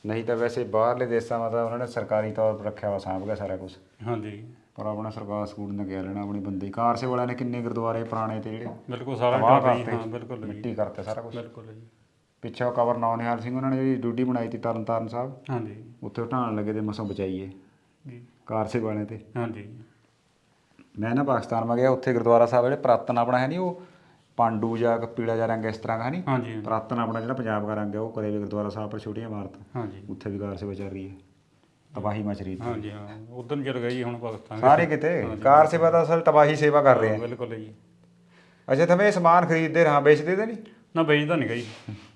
ਨਹੀਂ ਤਾਂ ਵੈਸੇ ਬਾਹਰਲੇ ਦੇਸ਼ਾਂ ਮਾ ਤਾਂ ਉਹਨਾਂ ਨੇ ਸਰਕਾਰੀ ਤੌਰ ਪਰ ਰੱਖਿਆ ਵਾ ਸਾਂਭ ਕੇ ਸਾਰਾ ਕੁਝ ਹਾਂਜੀ। ਪਰ ਆਪਣਾ ਸਰਕਾਰ ਸਕੂਲ ਨੇ ਕਿਹਾ ਲੈਣਾ ਆਪਣੀ ਬੰਦੇ। ਕਾਰਸੇ ਵਾਲਿਆਂ ਨੇ ਕਿੰਨੇ ਗੁਰਦੁਆਰੇ ਪੁਰਾਣੇ ਤੇ ਜਿਹੜੇ ਬਿਲਕੁਲ ਸਾਰਾ ਕਰਤੇ। ਹਾਂ ਬਿਲਕੁਲ ਮਿੱਟੀ ਕਰਤੇ ਸਾਰਾ ਕੁਝ ਬਿਲਕੁਲ ਜੀ। ਪਿੱਛੇ ਉਹ ਕਵਰ ਨੌਨਿਹਾਲ ਸਿੰਘ ਉਹਨਾਂ ਨੇ ਜਿਹੜੀ ਡਿਊਟੀ ਬਣਾਈ ਤੀ ਤਰਨ ਤਾਰਨ ਸਾਹਿਬ ਹਾਂਜੀ। ਉੱਥੇ ਢਾਣ ਲੱਗੇ ਤੇ ਮਸੋਂ ਬਚਾਈਏ। ਜੀ। ਕਾਰਸੇ ਵਾਲਿਆਂ ਤੇ। ਹਾਂਜੀ। ਮੈਂ ਨਾ ਪਾਕਿਸਤਾਨ ਮੈਂ ਗਿਆ ਉੱਥੇ ਗੁਰਦੁਆਰਾ ਸਾਹਿਬ ਜਿਹੜੇ ਪ੍ਰਾਤਨ ਆਪਣਾ ਹੈ ਨਹੀਂ ਉਹ ਪਾਂਡੂ ਜਾਂ ਪੀਲਾ ਜਿਹਾ ਰੰਗ ਇਸ ਤਰ੍ਹਾਂ ਦਾ ਹੈ ਨਹੀਂ ਹਾਂਜੀ ਹਾਂਜੀ, ਪ੍ਰਾਤਨ ਆਪਣਾ ਜਿਹੜਾ ਪੰਜਾਬ ਦਾ ਰੰਗ ਹੈ ਉਹ ਵੀ ਗੁਰਦੁਆਰਾ ਸਾਹਿਬ ਪਰ ਛੋਟੀਆਂ ਇਮਾਰਤਾਂ ਹਾਂਜੀ। ਉੱਥੇ ਵੀ ਕਾਰ ਸੇਵਾ ਚੱਲ ਰਹੀ ਹੈ। ਤਬਾਹੀ ਮਚ ਰਹੀ ਹੈ। ਹਾਂਜੀ ਹਾਂ। ਉਧਰ ਚਲ ਗਏ ਜੀ ਹੁਣ ਪਾਕਿਸਤਾਨ ਸਾਰੇ ਕਿਤੇ? ਕਾਰ ਸੇਵਾ ਦਾ ਅਸਲ ਤਬਾਹੀ ਸੇਵਾ ਕਰ ਰਹੇ ਹਾਂ, ਆ ਬਿਲਕੁਲ ਜੀ। ਅੱਛਾ ਤੁਮ ਇਹ ਸਮਾਨ ਖਰੀਦਦੇ ਰਹਾ ਵੇਚਦੇ ਤੇ ਨਹੀਂ ਨਾ ਵੇਚਦਾ ਨਹੀਂ ਜੀ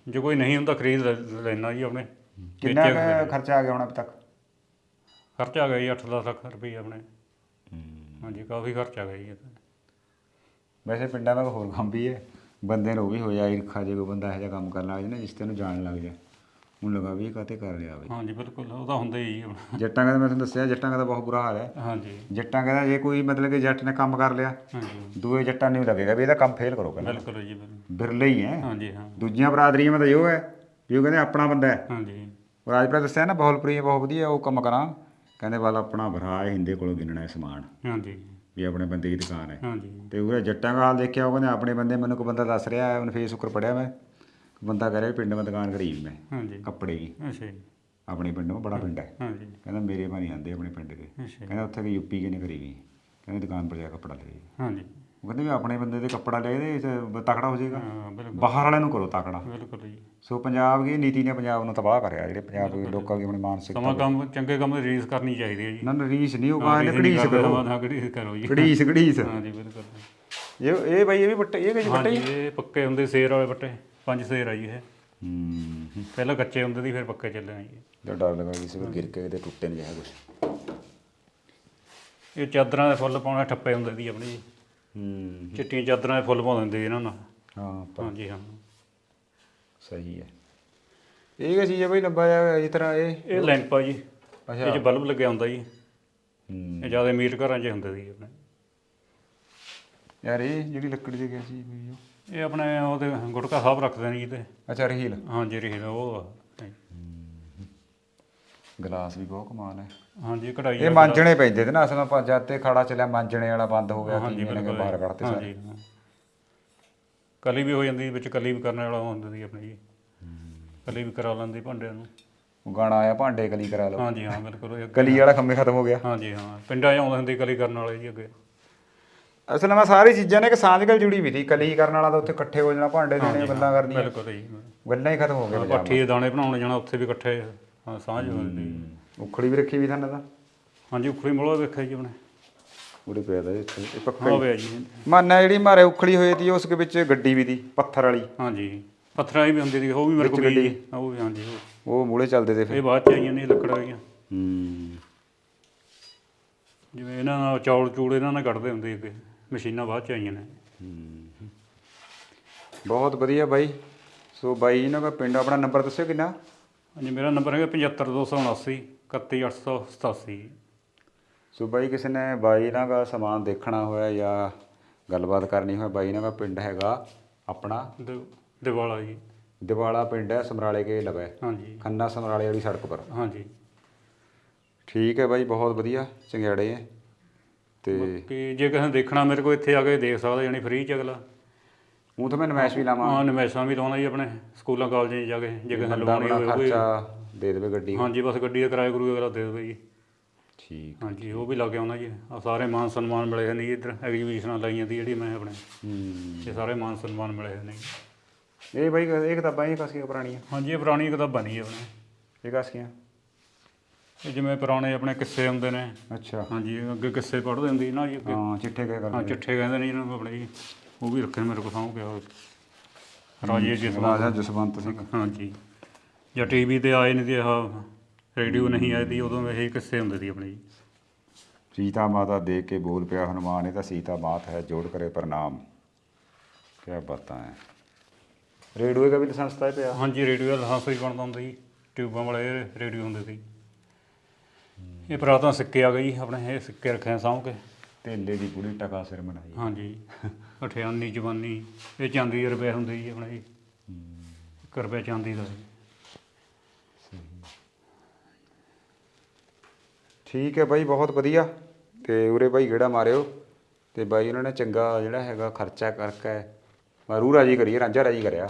ਜੇ ਕੋਈ ਨਹੀਂ ਹੁੰਦਾ ਖਰੀਦ ਲੈ- ਲੈਣਾ ਜੀ ਆਪਣੇ। ਕਿੰਨਾ ਵੇਚਿਆ ਖਰਚਾ ਆ ਗਿਆ ਹੁਣ ਅਬ ਤੱਕ? ਖਰਚਾ ਆ ਗਿਆ ਜੀ 8-10 ਲੱਖ ਰੁਪਏ ਆਪਣੇ। ਹਾਂਜੀ ਕਾਫੀ ਖਰਚਾ ਗਿਆ ਜੀ ਇਹ ਤਾਂ। ਵੈਸੇ ਪਿੰਡਾਂ ਵਿੱਚ ਹੋਰ ਕੰਮ ਵੀ ਹੈ। ਬੰਦੇ ਨੂੰ ਉਹ ਵੀ ਹੋ ਜਾ ਈਰਖਾ ਜੇ ਕੋਈ ਬੰਦਾ ਇਹੋ ਜਿਹਾ ਕੰਮ ਕਰਨ ਲੱਗ ਜਾਏ ਨਾ ਜਿਸ ਤੇ ਨੂੰ ਜਾਣ ਲੱਗ ਜਾ ਹੁਣ ਲਗਾ ਵੀ ਇਹ ਕਾਤੇ ਕਰ ਰਿਹਾ ਬਈ। ਹਾਂਜੀ ਬਿਲਕੁਲ ਉਹ ਤਾਂ ਹੁੰਦਾ ਹੀ ਆਪਣਾ। ਜੱਟਾਂ ਦਾ ਮੈਂ ਤੁਹਾਨੂੰ ਦੱਸਿਆ ਜੱਟਾਂ ਦਾ ਬਹੁਤ ਬੁਰਾ ਹਾਲ ਹੈ। ਹਾਂਜੀ। ਜੱਟਾਂ ਕਹਿੰਦਾ ਜੇ ਕੋਈ ਮਤਲਬ ਕਿ ਜੱਟ ਨੇ ਕੰਮ ਕਰ ਲਿਆ ਹਾਂਜੀ। ਦੂਏ ਜੱਟਾਂ ਨੂੰ ਲੱਗੇਗਾ ਵੀ ਇਹਦਾ ਕੰਮ ਫੇਲ ਕਰੋ ਕਹਿੰਦਾ। ਬਿਲਕੁਲ ਜੀ ਬਿਲਕੁਲ। ਬਿਰਲੇ ਹੀ ਹੈ। ਹਾਂਜੀ ਹਾਂ। ਦੂਜੀਆਂ ਬਰਾਦਰੀਆਂ ਮੈਂ ਤਾਂ ਇਹੋ ਹੈ ਵੀ ਉਹ ਕਹਿੰਦੇ ਆਪਣਾ ਬੰਦਾ ਹੈ। ਹਾਂਜੀ। ਰਾਜਪੁਰਾ ਦੱਸਿਆ ਨਾ ਬਹੁਲਪੁਰੀ ਬਹੁਤ ਵਧੀਆ ਉਹ ਕੰਮ ਕਰਾਂ। ਕਹਿੰਦੇ ਵਾਲ ਆਪਣਾ ਭਰਾ ਹੈ ਹਿੰਦੇ ਕੋਲੋਂ ਗਿਣਨਾ ਹੈ ਸਮਾਨ। ਹਾਂਜੀ। ਵੀ ਆਪਣੇ ਬੰਦੇ ਦੀ ਦੁਕਾਨ ਹੈ। ਹਾਂਜੀ। ਤੇ ਉਹਦਾ ਜੱਟਾਂ ਦਾ ਹਾਲ ਦੇਖਿਆ ਉਹਨੇ ਆਪਣੇ ਬੰਦੇ ਮੈਨੂੰ ਕੋ ਬੰਦਾ ਦੱਸ ਰਿਹਾ ਹੈ ਉਹਨੇ ਫੇਸਬੁੱਕ ਪੜਿਆ ਮੈਂ। ਬੰਦਾ ਕਹ ਰਿਹਾ ਪਿੰਡ ਮੈਂ ਦੁਕਾਨ ਕਰੀ ਮੈਂ ਹਾਂਜੀ। ਕੱਪੜੇ ਦੀ। ਅੱਛਾ ਆਪਣੇ ਪਿੰਡ ਮੈਂ ਬੜਾ ਪਿੰਡ ਹੈ। ਹਾਂਜੀ। ਕਹਿੰਦਾ ਮੇਰੇ ਮਾਂ ਨਹੀਂ ਆਂਦੇ ਆਪਣੇ ਪਿੰਡ ਦੇ। ਕਹਿੰਦਾ ਉੱਥੇ ਵੀ ਯੂਪੀ ਕੇ ਨੇ ਕਰੀ ਵੀ ਕਹਿੰਦਾ ਦੁਕਾਨ ਪਰ ਜਾ ਕੱਪੜਾ ਲੈ ਹਾਂਜੀ। ਉਹ ਕਹਿੰਦੇ ਵੀ ਆਪਣੇ ਬੰਦੇ ਦੇ ਕੱਪੜਾ ਲੈ ਇਹਦੇ ਤਕੜਾ ਹੋ ਜਾਏਗਾ। ਹਾਂ ਬਿਲਕੁਲ। ਬਾਹਰ ਵਾਲਿਆਂ ਨੂੰ ਕਰੋ ਤਕੜਾ। ਬਿਲਕੁਲ ਜੀ। ਸੋ ਪੰਜਾਬ ਦੀ ਨੀਤੀ ਨੇ ਪੰਜਾਬ ਨੂੰ ਤਬਾਹ ਕਰਿਆ ਜਿਹੜੇ ਪੰਜਾਬ ਦੇ ਲੋਕਾਂ ਦੀ ਆਪਣੀ ਮਾਨਸਿਕਤਾ ਸਮਾਂ ਕੰਮ ਚੰਗੇ ਕੰਮ ਦੀ ਰੀਸ ਕਰਨੀ ਚਾਹੀਦੀ ਹੈ ਜੀ। ਨਾ ਨਾ ਰੀਸ ਨਹੀਂ ਉਹ ਹਾਂ, ਕਹਿੰਦੇ ਘੜੀਸ ਕਰੋ। ਹਾਂ ਘੜੀਸ ਕਰੋ ਜੀ। ਘੜੀਸ ਘੜੀਸ। ਹਾਂਜੀ ਬਿਲਕੁਲ ਇਹ ਇਹ ਬਾਈ ਇਹ ਵੀ ਬੱਟੇ ਇਹ ਕਿਹੜੀ ਬੱਟੇ ਇਹ ਪੱਕੇ ਹੁੰਦੇ ਸੇਰ ਵਾਲੇ ਬੱਟੇ ਪੰਜ ਸੇਰ ਆ ਜੀ ਇਹ। ਹੂੰ। ਪਹਿਲਾਂ ਕੱਚੇ ਹੁੰਦੇ ਸੀ ਫਿਰ ਪੱਕੇ ਚੱਲੇ ਆ ਜੀ। ਜੋ ਡਰ ਲਗਾ ਕਿਸੇ ਵੀ ਗਿਰ ਕੇ ਕਿਤੇ ਟੁੱਟੇ ਨਹੀਂ ਜਾਏ ਕੁਝ ਇਹ ਚਾਦਰਾਂ ਦੇ ਫੁੱਲ ਪਾਉਣੇ ਠੱਪੇ ਹੁੰਦੇ ਸੀ ਆਪਣੇ ਜੀ। ਹੂੰ। ਚਿੱਟੀਆਂ ਚਾਦਰਾਂ ਦੇ ਫੁੱਲ ਪਾਉਂਦੇ ਹੁੰਦੇ ਸੀ ਇਹਨਾਂ ਨਾਲ ਹਾਂ ਪਰ ਹਾਂਜੀ ਹਾਂ। ਸਹੀ ਹੈ। ਇਹ ਕੀ ਚੀਜ਼ ਹੈ ਬਈ ਲੰਬਾ ਜਿਹਾ ਇਸ ਤਰ੍ਹਾਂ ਇਹ? ਇਹ ਲੈਂਪ ਆ ਜੀ। ਅੱਛਾ। ਇਹ ਚ ਬਲਬ ਲੱਗਿਆ ਹੁੰਦਾ ਜੀ। ਹੂੰ। ਇਹ ਜ਼ਿਆਦਾ ਅਮੀਰ ਘਰਾਂ 'ਚ ਹੁੰਦੇ ਸੀ ਆਪਣੇ। ਯਾਰ ਇਹ ਜਿਹੜੀ ਲੱਕੜੀ ਦੀ ਚੀਜ਼ ਹੋਈ ਉਹ? ਇਹ ਆਪਣੇ ਉਹਦੇ ਗੁਟਕਾ ਸਾਹਿਬ ਰੱਖਦੇ ਨੇ ਜੀ ਤੇ। ਅੱਛਾ ਰਹੀਲ। ਹਾਂਜੀ ਰਹੀ ਉਹ ਆ। ਗਲਾਸ ਵੀ ਬਹੁਤ ਕਮਾਲ ਹੈ। ਹਾਂਜੀ ਕਢਾਈ ਇਹ ਮਾਂਜਣੇ ਪੈਂਦੇ ਤੇ ਨਾ ਅਸਲ ਵਿੱਚ ਜਦ ਤੇ ਖਾੜਾ ਚੱਲਿਆ ਮਾਂਜਣੇ ਵਾਲਾ ਬੰਦ ਹੋ ਗਿਆ ਹਾਂਜੀ ਬਿਲਕੁਲ ਬਾਹਰ ਕੱਢਤੇ ਸਾਰੇ। ਹਾਂਜੀ। ਕਲੀ ਵੀ ਹੋ ਜਾਂਦੀ ਵਿੱਚ ਕਲੀ ਵੀ ਕਰਨ ਵਾਲਾ ਹੁੰਦਾ ਸੀ ਆਪਣੇ ਜੀ। ਕਲੀ ਵੀ ਕਰਾ ਲੈਂਦੀ ਭਾਂਡਿਆਂ ਨੂੰ। ਉਹ ਗਾਣਾ ਆਇਆ ਭਾਂਡੇ ਕਲੀ ਕਰਾ ਲਓ। ਹਾਂਜੀ ਹਾਂ ਬਿਲਕੁਲ। ਕਲੀ ਵਾਲਾ ਕੰਮੇ ਖਤਮ ਹੋ ਗਿਆ। ਹਾਂਜੀ ਹਾਂ ਪਿੰਡਾਂ 'ਚ ਆਉਂਦੇ ਹੁੰਦੇ ਕਲੀ ਕਰਨ ਵਾਲੇ ਜੀ ਅੱਗੇ। ਅਸਲ ਵਿੱਚ ਸਾਰੀ ਚੀਜ਼ਾਂ ਨੇ ਕਿ ਸਾਂਝਗਲ ਜੁੜੀ ਵੀ ਸੀ ਕਲੀ ਕਰਨ ਵਾਲਾ ਤਾਂ ਉੱਥੇ ਇਕੱਠੇ ਹੋ ਜਾਣਾ ਭਾਂਡੇ ਦੇਣੇ ਬੰਦਾ ਕਰਦੀਆਂ ਬਿਲਕੁਲ ਜੀ। ਗੱਲਾਂ ਹੀ ਖਤਮ ਹੋ ਗਈਆਂ ਪੱਠੀ ਦੇ ਦਾਣੇ ਬਣਾਉਣ ਜਾਣਾ ਉੱਥੇ ਵੀ ਇਕੱਠੇ ਹਾਂ, ਸਾਂਝ ਹੋ ਜਾਂਦੀ। ਉਖੜੀ ਵੀ ਰੱਖੀ ਵੀ ਥਾਂ ਦਾ ਹਾਂਜੀ ਉਖੜੀ ਮੋਲਾ ਵੇਖਿਆ ਜੀ ਆਪਣੇ ਉਹਦੇ ਪਿਆ ਦਾ ਇੱਥੇ ਇਹ ਪੱਕਾ ਹਾਂ। ਪਿਆ ਜੀ। ਮਾਨਾ ਜਿਹੜੀ ਮਾਰੇ ਉਖੜੀ ਹੋਈ ਤੀ ਉਸ ਦੇ ਵਿੱਚ ਗੱਡੀ ਵੀ ਦੀ ਪੱਥਰ ਵਾਲੀ। ਹਾਂਜੀ ਪੱਥਰਾਂ ਦੀ ਵੀ ਹੁੰਦੀ ਸੀ ਉਹ ਵੀ ਮੇਰੇ ਕੋਲ ਜੀ। ਉਹ ਵੀ ਹਾਂਜੀ ਉਹ- ਉਹ ਮੂਲੇ ਚੱਲਦੇ ਤੇ ਫਿਰ। ਇਹ ਬਾਅਦ ਚ ਆਈਆਂ ਨੇ ਲੱਕੜਾਂ ਆਈਆਂ ਹੂੰ। ਜਿਵੇਂ ਇਹਨਾਂ ਨਾਲ ਚੌਲ ਚੂੜ ਇਹਨਾਂ ਨਾਲ ਕੱਢਦੇ ਹੁੰਦੇ ਸੀ ਅੱਗੇ ਮਸ਼ੀਨਾਂ ਬਾਅਦ ਚ ਆਈਆਂ ਨੇ। ਬਹੁਤ ਵਧੀਆ ਬਾਈ। ਸੋ ਬਾਈ ਇਹਨਾਂ ਦਾ ਪਿੰਡ ਆਪਣਾ ਨੰਬਰ ਦੱਸਿਓ ਕਿੰਨਾ? ਹਾਂਜੀ ਮੇਰਾ ਨੰਬਰ ਹੈਗਾ 75279 31887 ਸੋ ਬਾਈ ਕਿਸੇ ਨੇ ਬਾਈ ਇਹਨਾਂ ਦਾ ਸਮਾਨ ਦੇਖਣਾ ਹੋਇਆ ਜਾਂ ਗੱਲਬਾਤ ਕਰਨੀ ਹੋਇਆ ਬਾਈ ਇਹਨਾਂ ਦਾ ਪਿੰਡ ਹੈਗਾ ਆਪਣਾ। ਦਿਵਾਲਾ ਜੀ। ਦਿਵਾਲਾ ਪਿੰਡ ਹੈ ਸਮਰਾਲੇ ਕੇ ਲਵੇ। ਹਾਂਜੀ। ਖੰਨਾ ਸਮਰਾਲੇ ਵਾਲੀ ਸੜਕ ਪਰ। ਹਾਂਜੀ। ਠੀਕ ਹੈ ਬਾਈ ਬਹੁਤ ਵਧੀਆ ਚੰਗਿਆੜੇ ਹੈ। ਤੇ ਕਿ ਜੇ ਕਿਸੇ ਨੇ ਦੇਖਣਾ ਮੇਰੇ ਕੋਲ ਇੱਥੇ ਆ ਕੇ ਦੇਖ ਸਕਦਾ ਯਾਨੀ ਫ੍ਰੀ ਚ ਅਗਲਾ। ਉਹ ਤਾਂ ਮੈਂ ਨਮੈਸ਼ ਵੀ ਲਾਵਾਂ। ਹਾਂ ਨਿਮੇਸ਼ਾਂ ਵੀ ਲਾਉਣਾ ਜੀ ਆਪਣੇ ਸਕੂਲਾਂ ਕਾਲਜਾਂ 'ਚ ਜਾ ਕੇ ਜੇ ਕਿਸੇ ਨੇ ਆਪਣਾ ਹੋਵੇ ਖਰਚਾ ਦੇ ਦੇਵੇ ਗੱਡੀ ਹਾਂਜੀ ਬਸ ਗੱਡੀ ਦਾ ਕਿਰਾਇਆ ਕਰੂ ਅਗਲਾ ਦੇ ਦੇਵੇ ਜੀ। ਠੀਕ। ਹਾਂਜੀ ਉਹ ਵੀ ਲਾ ਕੇ ਆਉਣਾ ਜੀ। ਆ ਸਾਰੇ ਮਾਨ ਸਨਮਾਨ ਮਿਲੇ ਨੇ ਜੀ ਇੱਧਰ ਐਗਜੀਬਿਸ਼ਨਾਂ ਲਾਈਆਂ ਦੀ ਜਿਹੜੀ ਮੈਂ ਆਪਣੇ। ਹੂੰ। ਇਹ ਸਾਰੇ ਮਾਨ ਸਨਮਾਨ ਮਿਲੇ ਨੇ। ਇਹ ਬਾਈ ਇਹ ਕਿਤਾਬਾਂ ਇਹ ਕਸੀਆਂ ਪੁਰਾਣੀਆਂ? ਹਾਂਜੀ ਇਹ ਪੁਰਾਣੀ ਕਿਤਾਬਾਂ ਨਹੀਂ ਆਪਣੇ। ਇਹ ਕਸੀਆਂ? ਇਹ ਜਿਵੇਂ ਪੁਰਾਣੇ ਆਪਣੇ ਕਿੱਸੇ ਹੁੰਦੇ ਨੇ। ਅੱਛਾ। ਹਾਂਜੀ ਅੱਗੇ ਕਿੱਸੇ ਪੜ੍ਹਦੇ ਹੁੰਦੇ ਨਾ ਜੀ ਅੱਗੇ। ਹਾਂ ਚਿੱਠੇ ਕਹਿ ਹਾਂ ਕਰਦੇ ਚਿੱਠੇ ਕਹਿੰਦੇ ਨੇ ਜਿਹਨਾਂ ਨੂੰ ਆਪਣੇ ਜੀ। ਉਹ ਵੀ ਰੱਖੇ ਮੇਰੇ ਕੋਲ ਸਾਂਭ ਕੇ ਰਾਜੇ ਜੀ ਰਾਜਾ ਜਸਵੰਤ ਸਿੰਘ। ਹਾਂਜੀ। ਜਾਂ ਟੀਵੀ ਤੇ ਆਏ ਨਹੀਂ ਤੇ ਆਹ ਰੇਡੀਓ ਨਹੀਂ ਆਏ ਦੀ ਉਦੋਂ ਇਹ ਕਿੱਸੇ ਹੁੰਦੇ ਸੀ ਆਪਣੇ ਜੀ? ਸੀਤਾ ਮਾਤਾ ਦੇਖ ਕੇ ਬੋਲ ਪਿਆ ਹਨੂਮਾਨ ਇਹ ਤਾਂ ਸੀਤਾ ਮਾਤ ਹੈ ਜੋੜ ਕਰੇ ਪ੍ਰਣਾਮ। ਕੀ ਬਾਤਾਂ ਹੈ ਰੇਡੀਓ ਦਾ ਵੀ ਲਾਇਸੈਂਸ ਤਾਂ ਇਹ ਪਿਆ। ਹਾਂਜੀ ਰੇਡੀਓ ਦਾ ਲਾਇਸੈਂਸ ਵੀ ਬਣਦਾ ਹੁੰਦਾ ਜੀ। ਟਿਊਬਾਂ ਵਾਲੇ ਰੇਡੀਓ ਹੁੰਦੇ ਸੀ। ਇਹ ਪੁਰਾਤਨ ਸਿੱਕੇ ਆ ਗਏ ਜੀ ਆਪਣੇ ਇਹ ਸਿੱਕੇ ਰੱਖੇ ਸਾਂਭ ਕੇ। ਤੇਲੇ ਦੀ ਪੂਰੀ ਟਕਾ ਸਿਰ ਮਨਾਈ ਹਾਂਜੀ। ਅਠਿਆਨੀ ਜਵਾਨੀ ਇਹ ਚਾਂਦੀ ਰੁਪਏ ਹੁੰਦੇ ਜੀ ਆਪਣੇ ਜੀ। ਇੱਕ ਰੁਪਏ ਚਾਂਦੀ ਦਾ ਜੀ ਠੀਕ ਹੈ ਬਾਈ, ਬਹੁਤ ਵਧੀਆ। ਤੇ ਉਰੇ ਭਾਈ ਗੇੜਾ ਮਾਰਿਓ। ਤੇ ਬਾਈ ਉਹਨਾਂ ਨੇ ਚੰਗਾ ਜਿਹੜਾ ਹੈਗਾ ਖਰਚਾ ਕਰਕੇ ਮਰੂ ਰਾਜੀ ਕਰੀਏ ਰਾਂਝਾ ਰਾਜੀ ਕਰਿਆ।